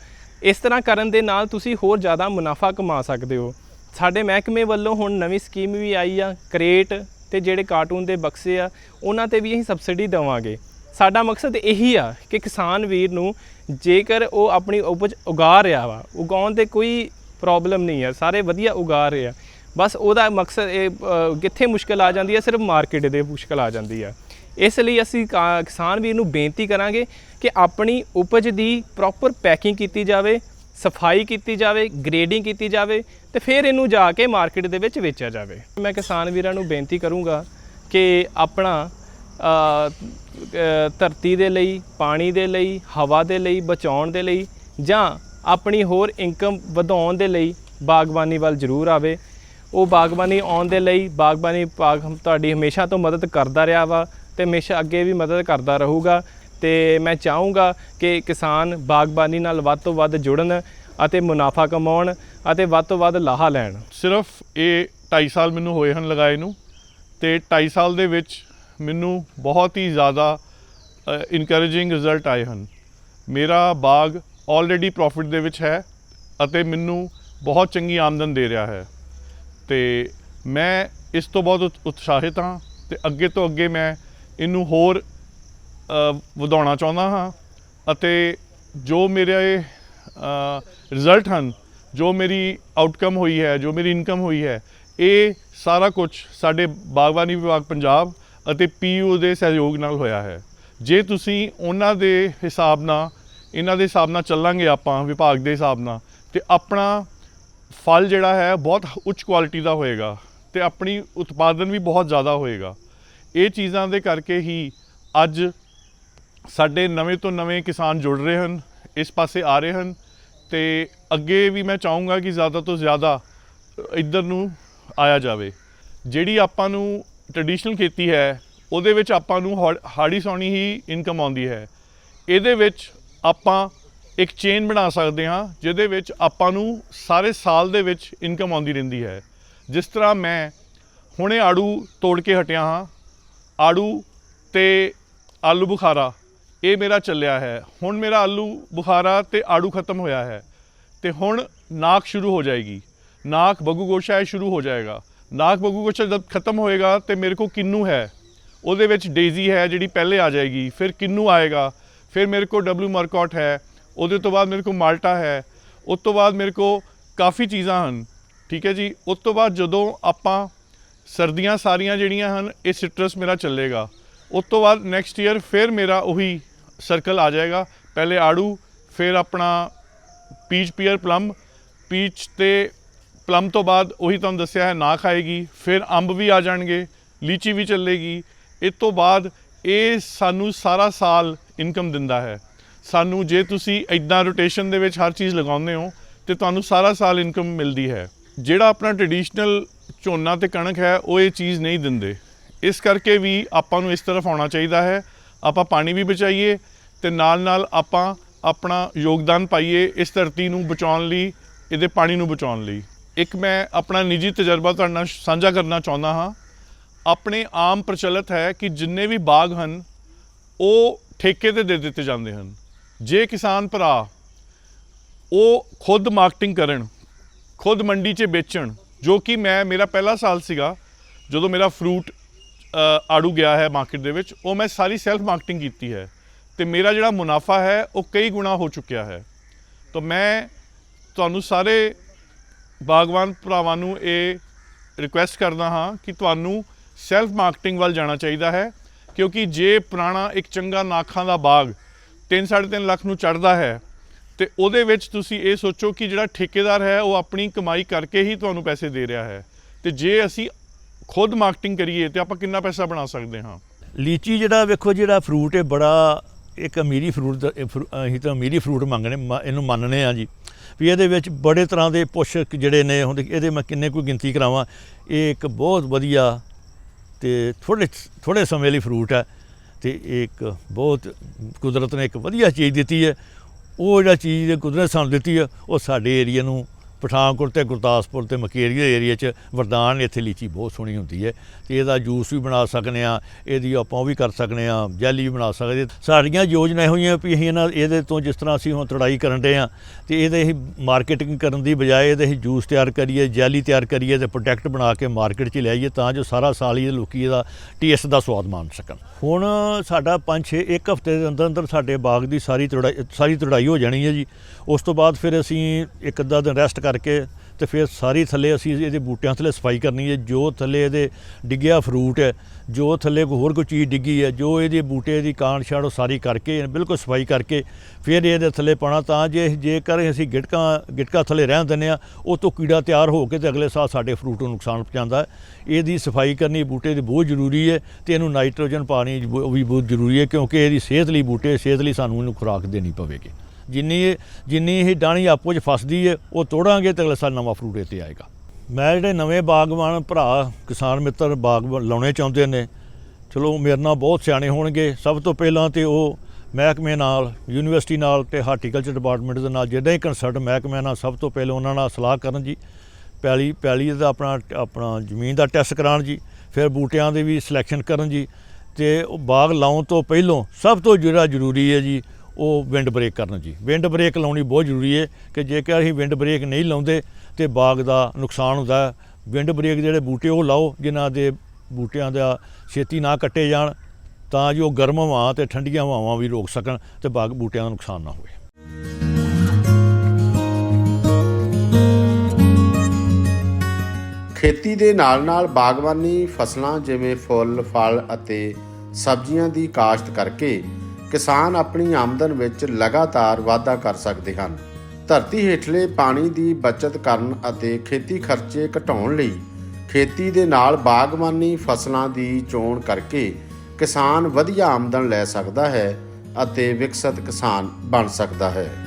ਇਸ ਤਰ੍ਹਾਂ ਕਰਨ ਦੇ ਨਾਲ ਤੁਸੀਂ ਹੋਰ ਜ਼ਿਆਦਾ ਮੁਨਾਫਾ ਕਮਾ ਸਕਦੇ ਹੋ। ਸਾਡੇ ਮਹਿਕਮੇ ਵੱਲੋਂ ਹੁਣ ਨਵੀਂ ਸਕੀਮ ਵੀ ਆਈ ਆ, ਕ੍ਰੇਟ ਤੇ ਜਿਹੜੇ ਕਾਰਟੂਨ ਦੇ ਬਕਸੇ ਆ, ਉਹਨਾਂ ਤੇ ਵੀ ਅਸੀਂ ਸਬਸਿਡੀ ਦੇਵਾਂਗੇ। ਸਾਡਾ ਮਕਸਦ ਇਹੀ ਆ ਕਿ ਕਿਸਾਨ ਵੀਰ ਨੂੰ ਜੇਕਰ ਉਹ ਆਪਣੀ ਉਪਜ ਉਗਾ ਰਿਹਾ ਵਾ, ਉਗਾਉਣ 'ਤੇ ਕੋਈ ਪ੍ਰੋਬਲਮ ਨਹੀਂ ਆ, ਸਾਰੇ ਵਧੀਆ ਉਗਾ ਰਹੇ ਆ। ਬਸ ਉਹਦਾ ਮਕਸਦ ਇਹ ਕਿੱਥੇ ਮੁਸ਼ਕਲ ਆ ਜਾਂਦੀ ਹੈ ਸਿਰਫ ਮਾਰਕੀਟ ਦੇ ਮੁਸ਼ਕਲ ਆ ਜਾਂਦੀ ਆ। ਇਸ ਲਈ ਅਸੀਂ ਕਾ- ਕਿਸਾਨ ਵੀਰ ਨੂੰ ਬੇਨਤੀ ਕਰਾਂਗੇ ਕਿ ਆਪਣੀ ਉਪਜ ਦੀ ਪ੍ਰੋਪਰ ਪੈਕਿੰਗ ਕੀਤੀ ਜਾਵੇ, ਸਫ਼ਾਈ ਕੀਤੀ ਜਾਵੇ ਗ੍ਰੇਡਿੰਗ ਕੀਤੀ ਜਾਵੇ ਤੇ ਫਿਰ ਇਹਨੂੰ ਜਾ ਕੇ ਮਾਰਕੀਟ ਦੇ ਵਿੱਚ ਵੇਚਿਆ ਜਾਵੇ। ਮੈਂ ਕਿਸਾਨ ਵੀਰਾਂ ਨੂੰ ਬੇਨਤੀ ਕਰੂੰਗਾ ਕਿ ਆਪਣਾ ਧਰਤੀ ਦੇ ਲਈ, ਪਾਣੀ ਦੇ ਲਈ, ਹਵਾ ਦੇ ਲਈ, ਬਚਾਉਣ ਦੇ ਲਈ ਜਾਂ ਆਪਣੀ ਹੋਰ ਇਨਕਮ ਵਧਾਉਣ ਦੇ ਲਈ ਬਾਗਬਾਨੀ ਵੱਲ ਜ਼ਰੂਰ ਆਵੇ। ਉਹ ਬਾਗਬਾਨੀ ਆਉਣ ਦੇ ਲਈ ਬਾਗਬਾਨੀ ਭਾਗ ਤੁਹਾਡੀ ਹਮੇਸ਼ਾ ਤੋਂ ਮਦਦ ਕਰਦਾ ਰਿਹਾ ਵਾ ਤੇ ਹਮੇਸ਼ਾ ਅੱਗੇ ਵੀ ਮਦਦ ਕਰਦਾ ਰਹੂਗਾ ਤੇ ਮੈਂ ਚਾਹੂੰਗਾ ਕਿ ਕਿਸਾਨ ਬਾਗਬਾਨੀ ਨਾਲ ਵੱਧ ਤੋਂ ਵੱਧ ਜੁੜਨ ਅਤੇ ਮੁਨਾਫਾ ਕਮਾਉਣ ਅਤੇ ਵੱਧ ਤੋਂ ਵੱਧ ਲਾਹਾ ਲੈਣ। ਸਿਰਫ ਇਹ 2.5 ਸਾਲ ਮੈਨੂੰ ਹੋਏ ਹਨ ਲਗਾਏ ਨੂੰ ਤੇ 2.5 ਸਾਲ ਦੇ ਵਿੱਚ ਮੈਨੂੰ ਬਹੁਤ ਹੀ ਜ਼ਿਆਦਾ ਇਨਕਰੇਜਿੰਗ ਰਿਜ਼ਲਟ ਆਏ ਹਨ। ਮੇਰਾ ਬਾਗ ਆਲਰੇਡੀ ਪ੍ਰੋਫਿਟ ਦੇ ਵਿੱਚ ਹੈ ਅਤੇ ਮੈਨੂੰ ਬਹੁਤ ਚੰਗੀ ਆਮਦਨ ਦੇ ਰਿਹਾ ਹੈ। ਤੇ ਮੈਂ ਇਸ ਤੋਂ ਬਹੁਤ ਉਤ- ਉਤਸ਼ਾਹਿਤ ਹਾਂ ਤੇ ਅੱਗੇ ਤੋਂ ਅੱਗੇ ਮੈਂ ਇਹਨੂੰ ਹੋਰ ਵਧਾਉਣਾ ਚਾਹੁੰਦਾ ਹਾਂ ਅਤੇ ਜੋ ਮੇਰੇ ਰਿਜ਼ਲਟ ਹਨ, ਜੋ ਮੇਰੀ ਆਊਟਕਮ ਹੋਈ ਹੈ, ਜੋ ਮੇਰੀ ਇਨਕਮ ਹੋਈ ਹੈ, ਇਹ ਸਾਰਾ ਕੁਝ ਸਾਡੇ ਬਾਗਬਾਨੀ ਵਿਭਾਗ ਪੰਜਾਬ ਅਤੇ ਪੀਯੂ ਦੇ ਸਹਿਯੋਗ ਨਾਲ ਹੋਇਆ ਹੈ। ਜੇ ਤੁਸੀਂ ਉਹਨਾਂ ਦੇ ਹਿਸਾਬ ਨਾਲ, ਇਹਨਾਂ ਦੇ ਹਿਸਾਬ ਨਾਲ ਚੱਲਾਂਗੇ ਆਪਾਂ, ਵਿਭਾਗ ਦੇ ਹਿਸਾਬ ਨਾਲ, ਤੇ ਆਪਣਾ ਫਲ ਜਿਹੜਾ ਹੈ ਬਹੁਤ ਉੱਚ ਕੁਆਲਿਟੀ ਦਾ ਹੋਏਗਾ ਤੇ ਆਪਣੀ ਉਤਪਾਦਨ ਵੀ ਬਹੁਤ ਜ਼ਿਆਦਾ ਹੋਏਗਾ। ਇਹ ਚੀਜ਼ਾਂ ਦੇ ਕਰਕੇ ਹੀ ਅੱਜ ਸਾਡੇ ਨਵੇਂ ਤੋਂ ਨਵੇਂ ਕਿਸਾਨ ਜੁੜ ਰਹੇ ਹਨ, ਇਸ ਪਾਸੇ ਆ ਰਹੇ ਹਨ ਤੇ ਅੱਗੇ ਵੀ ਮੈਂ ਚਾਹੂੰਗਾ ਕਿ ਜ਼ਿਆਦਾ ਤੋਂ ਜ਼ਿਆਦਾ ਇੱਧਰ ਨੂੰ ਆਇਆ ਜਾਵੇ। ਜਿਹੜੀ ਆਪਾਂ ਨੂੰ ਟ੍ਰੈਡੀਸ਼ਨਲ ਖੇਤੀ ਹੈ, ਉਹਦੇ ਵਿੱਚ ਆਪਾਂ ਨੂੰ ਹਾੜ- ਹਾੜੀ ਸੌਣੀ ਹੀ ਇਨਕਮ ਆਉਂਦੀ ਹੈ। ਇਹਦੇ ਵਿੱਚ ਆਪਾਂ ਇੱਕ ਚੇਨ ਬਣਾ ਸਕਦੇ ਹਾਂ, ਜਿਹਦੇ ਵਿੱਚ ਆਪਾਂ ਨੂੰ ਸਾਰੇ ਸਾਲ ਦੇ ਵਿੱਚ ਇਨਕਮ ਆਉਂਦੀ ਰਹਿੰਦੀ ਹੈ। ਜਿਸ ਤਰ੍ਹਾਂ ਮੈਂ ਹੁਣੇ ਆੜੂ ਤੋੜ ਕੇ ਹਟਿਆ ਹਾਂ, ਆੜੂ ਤੇ ਆਲੂ ਬੁਖਾਰਾ, ਇਹ ਮੇਰਾ ਚੱਲਿਆ ਹੈ। ਹੁਣ ਮੇਰਾ ਆਲੂ ਬੁਖਾਰਾ ਤੇ ਆੜੂ ਖਤਮ ਹੋਇਆ ਹੈ ਤੇ ਹੁਣ ਨਾਕ ਸ਼ੁਰੂ ਹੋ ਜਾਏਗੀ। ਨਾਕ ਬਗੂ ਗੋਸ਼ਾ ਇਹ ਸ਼ੁਰੂ ਹੋ ਜਾਏਗਾ। ਨਾਗ ਬਗੂ ਗੋਸ਼ਾ ਜਦ ਖਤਮ ਹੋਏਗਾ ਤੇ ਮੇਰੇ ਕੋ ਕਿੰਨੂ ਹੈ? ਉਹਦੇ ਵਿੱਚ ਡੇਜ਼ੀ ਹੈ ਜਿਹੜੀ ਪਹਿਲੇ ਆ ਜਾਏਗੀ, ਫਿਰ ਕਿੰਨੂ ਆਏਗਾ, ਫਿਰ ਮੇਰੇ ਕੋ ਡਬਲਯੂ ਮਰਕੌਟ ਹੈ, ਉਹਦੇ ਤੋਂ ਬਾਅਦ ਮੇਰੇ ਕੋ ਮਾਲਟਾ ਹੈ, ਉਸ ਤੋਂ ਬਾਅਦ ਮੇਰੇ ਕੋ ਕਾਫੀ ਚੀਜ਼ਾਂ ਹਨ, ਠੀਕ ਹੈ ਜੀ? ਉਸ ਤੋਂ ਬਾਅਦ ਜਦੋਂ ਆਪਾਂ ਸਰਦੀਆਂ ਸਾਰੀਆਂ ਜਿਹੜੀਆਂ ਹਨ, ਇਹ ਸਿਟਰਸ ਮੇਰਾ ਚੱਲੇਗਾ। ਉਸ ਤੋਂ ਬਾਅਦ ਨੈਕਸਟ ਈਅਰ ਫਿਰ ਮੇਰਾ ਉਹੀ ਸਰਕਲ ਆ ਜਾਏਗਾ। ਪਹਿਲੇ ਆੜੂ, ਫਿਰ ਆਪਣਾ ਪੀਚ ਪੀਅਰ ਪਲਮ ਪੀਚ ਤੇ ਪਲਮ ਤੋਂ ਬਾਅਦ ਉਹੀ ਤੁਹਾਨੂੰ ਦੱਸਿਆ ਹੈ, ਨਾ ਖਾਏਗੀ, ਫਿਰ ਅੰਬ ਵੀ ਆ ਜਾਣਗੇ, ਲੀਚੀ ਵੀ ਚੱਲੇਗੀ। ਇਸ ਤੋਂ ਬਾਅਦ ਇਹ ਸਾਨੂੰ ਸਾਰਾ ਸਾਲ ਇਨਕਮ ਦਿੰਦਾ ਹੈ। ਸਾਨੂੰ ਜੇ ਤੁਸੀਂ ਇਦਾਂ ਰੋਟੇਸ਼ਨ ਦੇ ਵਿੱਚ ਹਰ ਚੀਜ਼ ਲਗਾਉਂਦੇ ਹੋ, ਤੇ ਤੁਹਾਨੂੰ ਸਾਰਾ ਸਾਲ ਇਨਕਮ ਮਿਲਦੀ ਹੈ। ਜਿਹੜਾ ਆਪਣਾ ਟ੍ਰੈਡੀਸ਼ਨਲ ਝੋਨਾ ਤੇ ਕਣਕ ਹੈ, ਉਹ ਇਹ ਚੀਜ਼ ਨਹੀਂ ਦਿੰਦੇ। ਇਸ ਕਰਕੇ ਵੀ ਆਪਾਂ ਨੂੰ ਇਸ ਤਰਫ ਆਉਣਾ ਚਾਹੀਦਾ ਹੈ। ਆਪਾਂ ਪਾਣੀ ਵੀ ਬਚਾਈਏ, ਤੇ ਨਾਲ ਨਾਲ ਆਪਾਂ ਆਪਣਾ ਯੋਗਦਾਨ ਪਾਈਏ ਇਸ ਧਰਤੀ ਨੂੰ ਬਚਾਉਣ ਲਈ, ਇਹਦੇ ਪਾਣੀ ਨੂੰ ਬਚਾਉਣ ਲਈ। ਇੱਕ ਮੈਂ ਆਪਣਾ ਨਿੱਜੀ ਤਜਰਬਾ ਤੁਹਾਡੇ ਨਾਲ ਸਾਂਝਾ ਕਰਨਾ ਚਾਹੁੰਦਾ ਹਾਂ। ਆਪਣੇ ਆਮ ਪ੍ਰਚਲਿਤ ਹੈ ਕਿ ਜਿੰਨੇ ਵੀ ਬਾਗ ਹਨ, ਉਹ ਠੇਕੇ ਤੇ ਦੇ ਦਿੱਤੇ ਜਾਂਦੇ ਹਨ। ਜੇ ਕਿਸਾਨ ਭਰਾ ਉਹ ਖੁਦ ਮਾਰਕੀਟਿੰਗ ਕਰਨ, ਖੁਦ ਮੰਡੀ 'ਚ ਵੇਚਣ, ਜੋ ਕਿ ਮੈਂ, ਮੇਰਾ ਪਹਿਲਾ ਸਾਲ ਸੀਗਾ, ਜਦੋਂ ਮੇਰਾ ਫਰੂਟ ਆੜੂ ਗਿਆ ਹੈ ਮਾਰਕੀਟ ਦੇ ਵਿੱਚ, ਉਹ ਮੈਂ ਸਾਰੀ ਸੈਲਫ ਮਾਰਕੀਟਿੰਗ ਕੀਤੀ ਹੈ। ਤੇ ਮੇਰਾ ਜਿਹੜਾ ਮੁਨਾਫਾ ਹੈ, ਉਹ ਕਈ ਗੁਣਾ ਹੋ ਚੁੱਕਿਆ ਹੈ। ਤਾਂ ਮੈਂ ਤੁਹਾਨੂੰ ਸਾਰੇ ਬਾਗਵਾਨ ਭਰਾਵਾਂ ਨੂੰ ਇਹ ਰਿਕੁਐਸਟ ਕਰਦਾ ਹਾਂ ਕਿ ਤੁਹਾਨੂੰ ਸੈਲਫ ਮਾਰਕੀਟਿੰਗ ਵੱਲ ਜਾਣਾ ਚਾਹੀਦਾ ਹੈ, ਕਿਉਂਕਿ ਜੇ ਪੁਰਾਣਾ ਇੱਕ ਚੰਗਾ ਨਾਖਾਂ ਦਾ ਬਾਗ 3.5 ਲੱਖ ਨੂੰ ਚੜਦਾ ਹੈ, ਤੇ ਉਹਦੇ ਵਿੱਚ ਤੁਸੀਂ ਇਹ ਸੋਚੋ ਕਿ ਜਿਹੜਾ ਠੇਕੇਦਾਰ ਹੈ, ਉਹ ਆਪਣੀ ਕਮਾਈ ਕਰਕੇ ਹੀ ਤੁਹਾਨੂੰ ਪੈਸੇ ਦੇ ਰਿਹਾ ਹੈ। ਤੇ ਜੇ ਅਸੀਂ ਖੁਦ ਮਾਰਕੀਟਿੰਗ ਕਰੀਏ, ਤੇ ਆਪਾਂ ਕਿੰਨਾ ਪੈਸਾ ਬਣਾ ਸਕਦੇ ਹਾਂ? ਲੀਚੀ ਜਿਹੜਾ ਵੇਖੋ ਜਿਹੜਾ ਫਰੂਟ ਹੈ ਬੜਾ, ਇੱਕ ਅਮੀਰੀ ਫਰੂਟ ਦਾ- ਇਹ ਫਰੂ- ਅਸੀਂ ਤਾਂ ਅਮੀਰੀ ਫਰੂਟ ਮੰਗਣੇ, ਮ- ਇਹਨੂੰ ਮੰਨਨੇ ਆ ਜੀ। ਵੀ ਇਹਦੇ ਵਿੱਚ ਬੜੇ ਤਰ੍ਹਾਂ ਦੇ ਪੋਸ਼ਕ ਜਿਹੜੇ ਨੇ ਹੁੰਦੇ, ਇਹਦੇ ਮੈਂ ਕਿੰਨੇ ਕੋਈ ਗਿਣਤੀ ਕਰਾਵਾਂ। ਇਹ ਇੱਕ ਬਹੁਤ ਵਧੀਆ ਤੇ ਥੋੜੇ ਥੋੜੇ ਸਮੇਂ ਲਈ ਫਰੂਟ ਹੈ ਤੇ ਇਹ ਇੱਕ ਬਹੁਤ ਕੁਦਰਤ ਨੇ ਇੱਕ ਵਧੀਆ ਚੀਜ਼ ਦਿੱਤੀ ਹੈ। ਉਹ ਜਿਹੜਾ ਚੀਜ਼ ਕੁਦਰਤ ਸਾਨੂੰ ਦਿੱਤੀ ਹੈ, ਉਹ ਸਾਡੇ ਏਰੀਆ ਨੂੰ ਪਠਾਨਕੋਟ ਤੇ ਗੁਰਦਾਸਪੁਰ ਤੇ ਮਕੇਰੀਆ ਏਰੀਆ 'ਚ ਵਰਦਾਨ ਇੱਥੇ ਲੀਚੀ ਬਹੁਤ ਸੋਹਣੀ ਹੁੰਦੀ ਹੈ ਤੇ ਇਹਦਾ ਜੂਸ ਵੀ ਬਣਾ ਸਕਨੇ ਆ ਇਹਦੀ ਆਪਾਂ ਉਹ ਵੀ ਕਰ ਸਕਨੇ ਆ ਜੈਲੀ ਵੀ ਬਣਾ ਸਕਦੇ ਸਾਡੀਆਂ ਯੋਜਨਾ ਇਹੋ ਜਿਹੀਆਂ ਵੀ ਅਸੀਂ ਇਹਨਾਂ, ਇਹਦੇ ਤੋਂ ਜਿਸ ਤਰ੍ਹਾਂ ਅਸੀਂ ਹੁਣ ਤੜਾਈ ਕਰਨ ਦੇ ਆ ਤੇ ਇਹਦੇ ਅਸੀਂ ਮਾਰਕੀਟਿੰਗ ਕਰਨ ਦੀ ਬਜਾਏ ਇਹਦੇ ਅਸੀਂ ਜੂਸ ਤਿਆਰ ਕਰੀਏ, ਜੈਲੀ ਤਿਆਰ ਕਰੀਏ ਤੇ ਪ੍ਰੋਡਕਟ ਬਣਾ ਕੇ ਮਾਰਕੀਟ 'ਚ ਲਿਆਈਏ ਤਾਂ ਜੋ ਸਾਰਾ ਸਾਲ ਹੀ ਇਹ ਲੋਕੀ ਇਹਦਾ ਟੇਸਟ ਦਾ ਸਵਾਦ ਮਾਣ ਸਕਣ। ਹੁਣ ਸਾਡਾ 5-6 ਇੱਕ ਹਫ਼ਤੇ ਦੇ ਅੰਦਰ ਅੰਦਰ ਸਾਡੇ ਬਾਗ ਦੀ ਸਾਰੀ ਤੜਾਈ ਸਾਰੀ ਤੜਾਈ ਹੋ ਜਾਣੀ ਹੈ ਜੀ। ਉਸ ਤੋਂ ਬਾਅਦ ਫਿਰ ਅਸੀਂ ਇੱਕ ਅੱਧਾ ਦਿਨ ਰੈਸਟ ਕਰਕੇ ਤੇ ਫਿਰ ਸਾਰੀ ਥੱਲੇ ਅਸੀਂ ਇਹਦੇ ਬੂਟਿਆਂ ਥੱਲੇ ਸਫ਼ਾਈ ਕਰਨੀ ਹੈ। ਜੋ ਥੱਲੇ ਇਹਦੇ ਡਿੱਗਿਆ ਫਰੂਟ ਹੈ, ਜੋ ਥੱਲੇ ਕੋਈ ਹੋਰ ਕੋਈ ਚੀਜ਼ ਡਿੱਗੀ ਹੈ, ਜੋ ਇਹਦੇ ਬੂਟੇ ਦੀ ਕਾਂਡ ਛਾੜ ਉਹ ਸਾਰੀ ਕਰਕੇ, ਬਿਲਕੁਲ ਸਫ਼ਾਈ ਕਰਕੇ ਫਿਰ ਇਹਦੇ ਥੱਲੇ ਪਾਣਾ ਤਾਂ ਜੇ ਜੇਕਰ ਅਸੀਂ ਗਿਟਕਾਂ, ਗਿਟਕਾ ਥੱਲੇ ਰਹਿਣ ਦਿੰਦੇ ਆ ਉਹ ਤੋਂ ਕੀੜਾ ਤਿਆਰ ਹੋ ਕੇ ਤੇ ਅਗਲੇ ਸਾਲ ਸਾਡੇ ਫਰੂਟ ਨੂੰ ਨੁਕਸਾਨ ਪਹੁੰਚਾਉਂਦਾ ਹੈ। ਇਹਦੀ ਸਫ਼ਾਈ ਕਰਨੀ ਬੂਟੇ ਦੀ ਬਹੁਤ ਜ਼ਰੂਰੀ ਹੈ ਤੇ ਇਹਨੂੰ ਨਾਈਟ੍ਰੋਜਨ ਪਾਣੀ ਉਹ ਵੀ ਬਹੁਤ ਜ਼ਰੂਰੀ ਹੈ ਕਿਉਂਕਿ ਇਹਦੀ ਸਿਹਤ ਲਈ ਬੂਟੇ, ਸਿਹਤ ਲਈ ਸਾਨੂੰ ਇਹਨੂੰ ਖੁਰਾਕ ਦੇਣੀ ਪਵੇਗੀ। ਜਿੰਨੀ ਇਹ ਜਿੰਨੀ ਇਹ ਡਾਣੀ ਆਪੋ 'ਚ ਫਸਦੀ ਹੈ ਉਹ ਤੋੜਾਂਗੇ ਤੇ ਅਗਲੇ ਸਾਲ ਨਵਾਂ ਫਰੂਟ ਇੱਥੇ ਆਏਗਾ। ਮੈਂ ਜਿਹੜੇ ਨਵੇਂ ਬਾਗਬਾਨ ਭਰਾ, ਕਿਸਾਨ ਮਿੱਤਰ ਬਾਗ ਲਾਉਣੇ ਚਾਹੁੰਦੇ ਨੇ, ਚਲੋ ਮੇਰੇ ਨਾਲ ਬਹੁਤ ਸਿਆਣੇ ਹੋਣਗੇ। ਸਭ ਤੋਂ ਪਹਿਲਾਂ ਤੇ ਉਹ ਮਹਿਕਮੇ ਨਾਲ, ਯੂਨੀਵਰਸਿਟੀ ਨਾਲ ਤੇ ਹਾਰਟੀਕਲਚਰ ਡਿਪਾਰਟਮੈਂਟ ਦੇ ਨਾਲ ਜਿਹੜਾ ਹੀ ਕੰਸਰਟ ਮਹਿਕਮੇ ਨਾਲ ਸਭ ਤੋਂ ਪਹਿਲਾਂ ਉਹਨਾਂ ਨਾਲ ਸਲਾਹ ਕਰਨ ਜੀ। ਪੈਲੀ ਪੈਲੀ ਦਾ ਆਪਣਾ ਆਪਣਾ ਜ਼ਮੀਨ ਦਾ ਟੈਸਟ ਕਰਾਉਣ ਜੀ, ਫਿਰ ਬੂਟਿਆਂ ਦੇ ਵੀ ਸਿਲੈਕਸ਼ਨ ਕਰਨ ਜੀ। ਤੇ ਉਹ ਬਾਗ ਲਾਉਣ ਤੋਂ ਪਹਿਲਾਂ ਸਭ ਤੋਂ ਜਿਹੜਾ ਜ਼ਰੂਰੀ ਹੈ ਜੀ ਉਹ ਵਿੰਡ ਬ੍ਰੇਕ ਕਰਨ ਜੀ। ਵਿੰਡ ਬ੍ਰੇਕ ਲਾਉਣੀ ਬਹੁਤ ਜ਼ਰੂਰੀ ਹੈ ਕਿ ਜੇਕਰ ਅਸੀਂ ਵਿੰਡ ਬ੍ਰੇਕ ਨਹੀਂ ਲਾਉਂਦੇ ਤੇ ਬਾਗ ਦਾ ਨੁਕਸਾਨ ਹੁੰਦਾ ਵਿੰਡ ਬ੍ਰੇਕ ਜਿਹੜੇ ਬੂਟੇ ਉਹ ਲਾਓ ਜਿਨ੍ਹਾਂ ਦੇ ਬੂਟਿਆਂ ਦਾ ਛੇਤੀ ਨਾ ਕੱਟੇ ਜਾਣ ਤਾਂ ਜੋ ਗਰਮ ਹਵਾਵਾਂ ਤੇ ਠੰਡੀਆਂ ਹਵਾਵਾਂ ਵੀ ਰੋਕ ਸਕਣ ਤੇ ਬਾਗ ਬੂਟਿਆਂ ਦਾ ਨੁਕਸਾਨ ਨਾ ਹੋਵੇ। ਖੇਤੀ ਦੇ ਨਾਲ-ਨਾਲ ਬਾਗਬਾਨੀ ਫਸਲਾਂ ਜਿਵੇਂ ਫੁੱਲ, ਫਲ ਅਤੇ ਸਬਜ਼ੀਆਂ ਦੀ ਕਾਸ਼ਤ ਕਰਕੇ ਕਿਸਾਨ ਆਪਣੀ ਆਮਦਨ ਵਿੱਚ ਲਗਾਤਾਰ ਵਾਧਾ ਕਰ ਸਕਦੇ ਹਨ। ਧਰਤੀ ਹੇਠਲੇ ਪਾਣੀ ਦੀ ਬਚਤ ਕਰਨ ਅਤੇ ਖੇਤੀ ਖਰਚੇ ਘਟਾਉਣ ਲਈ ਖੇਤੀ ਦੇ ਨਾਲ ਬਾਗਬਾਨੀ ਫਸਲਾਂ ਦੀ ਚੋਣ ਕਰਕੇ ਕਿਸਾਨ ਵਧੀਆ ਆਮਦਨ ਲੈ ਸਕਦਾ ਹੈ ਅਤੇ ਵਿਕਸਿਤ ਕਿਸਾਨ ਬਣ ਸਕਦਾ ਹੈ।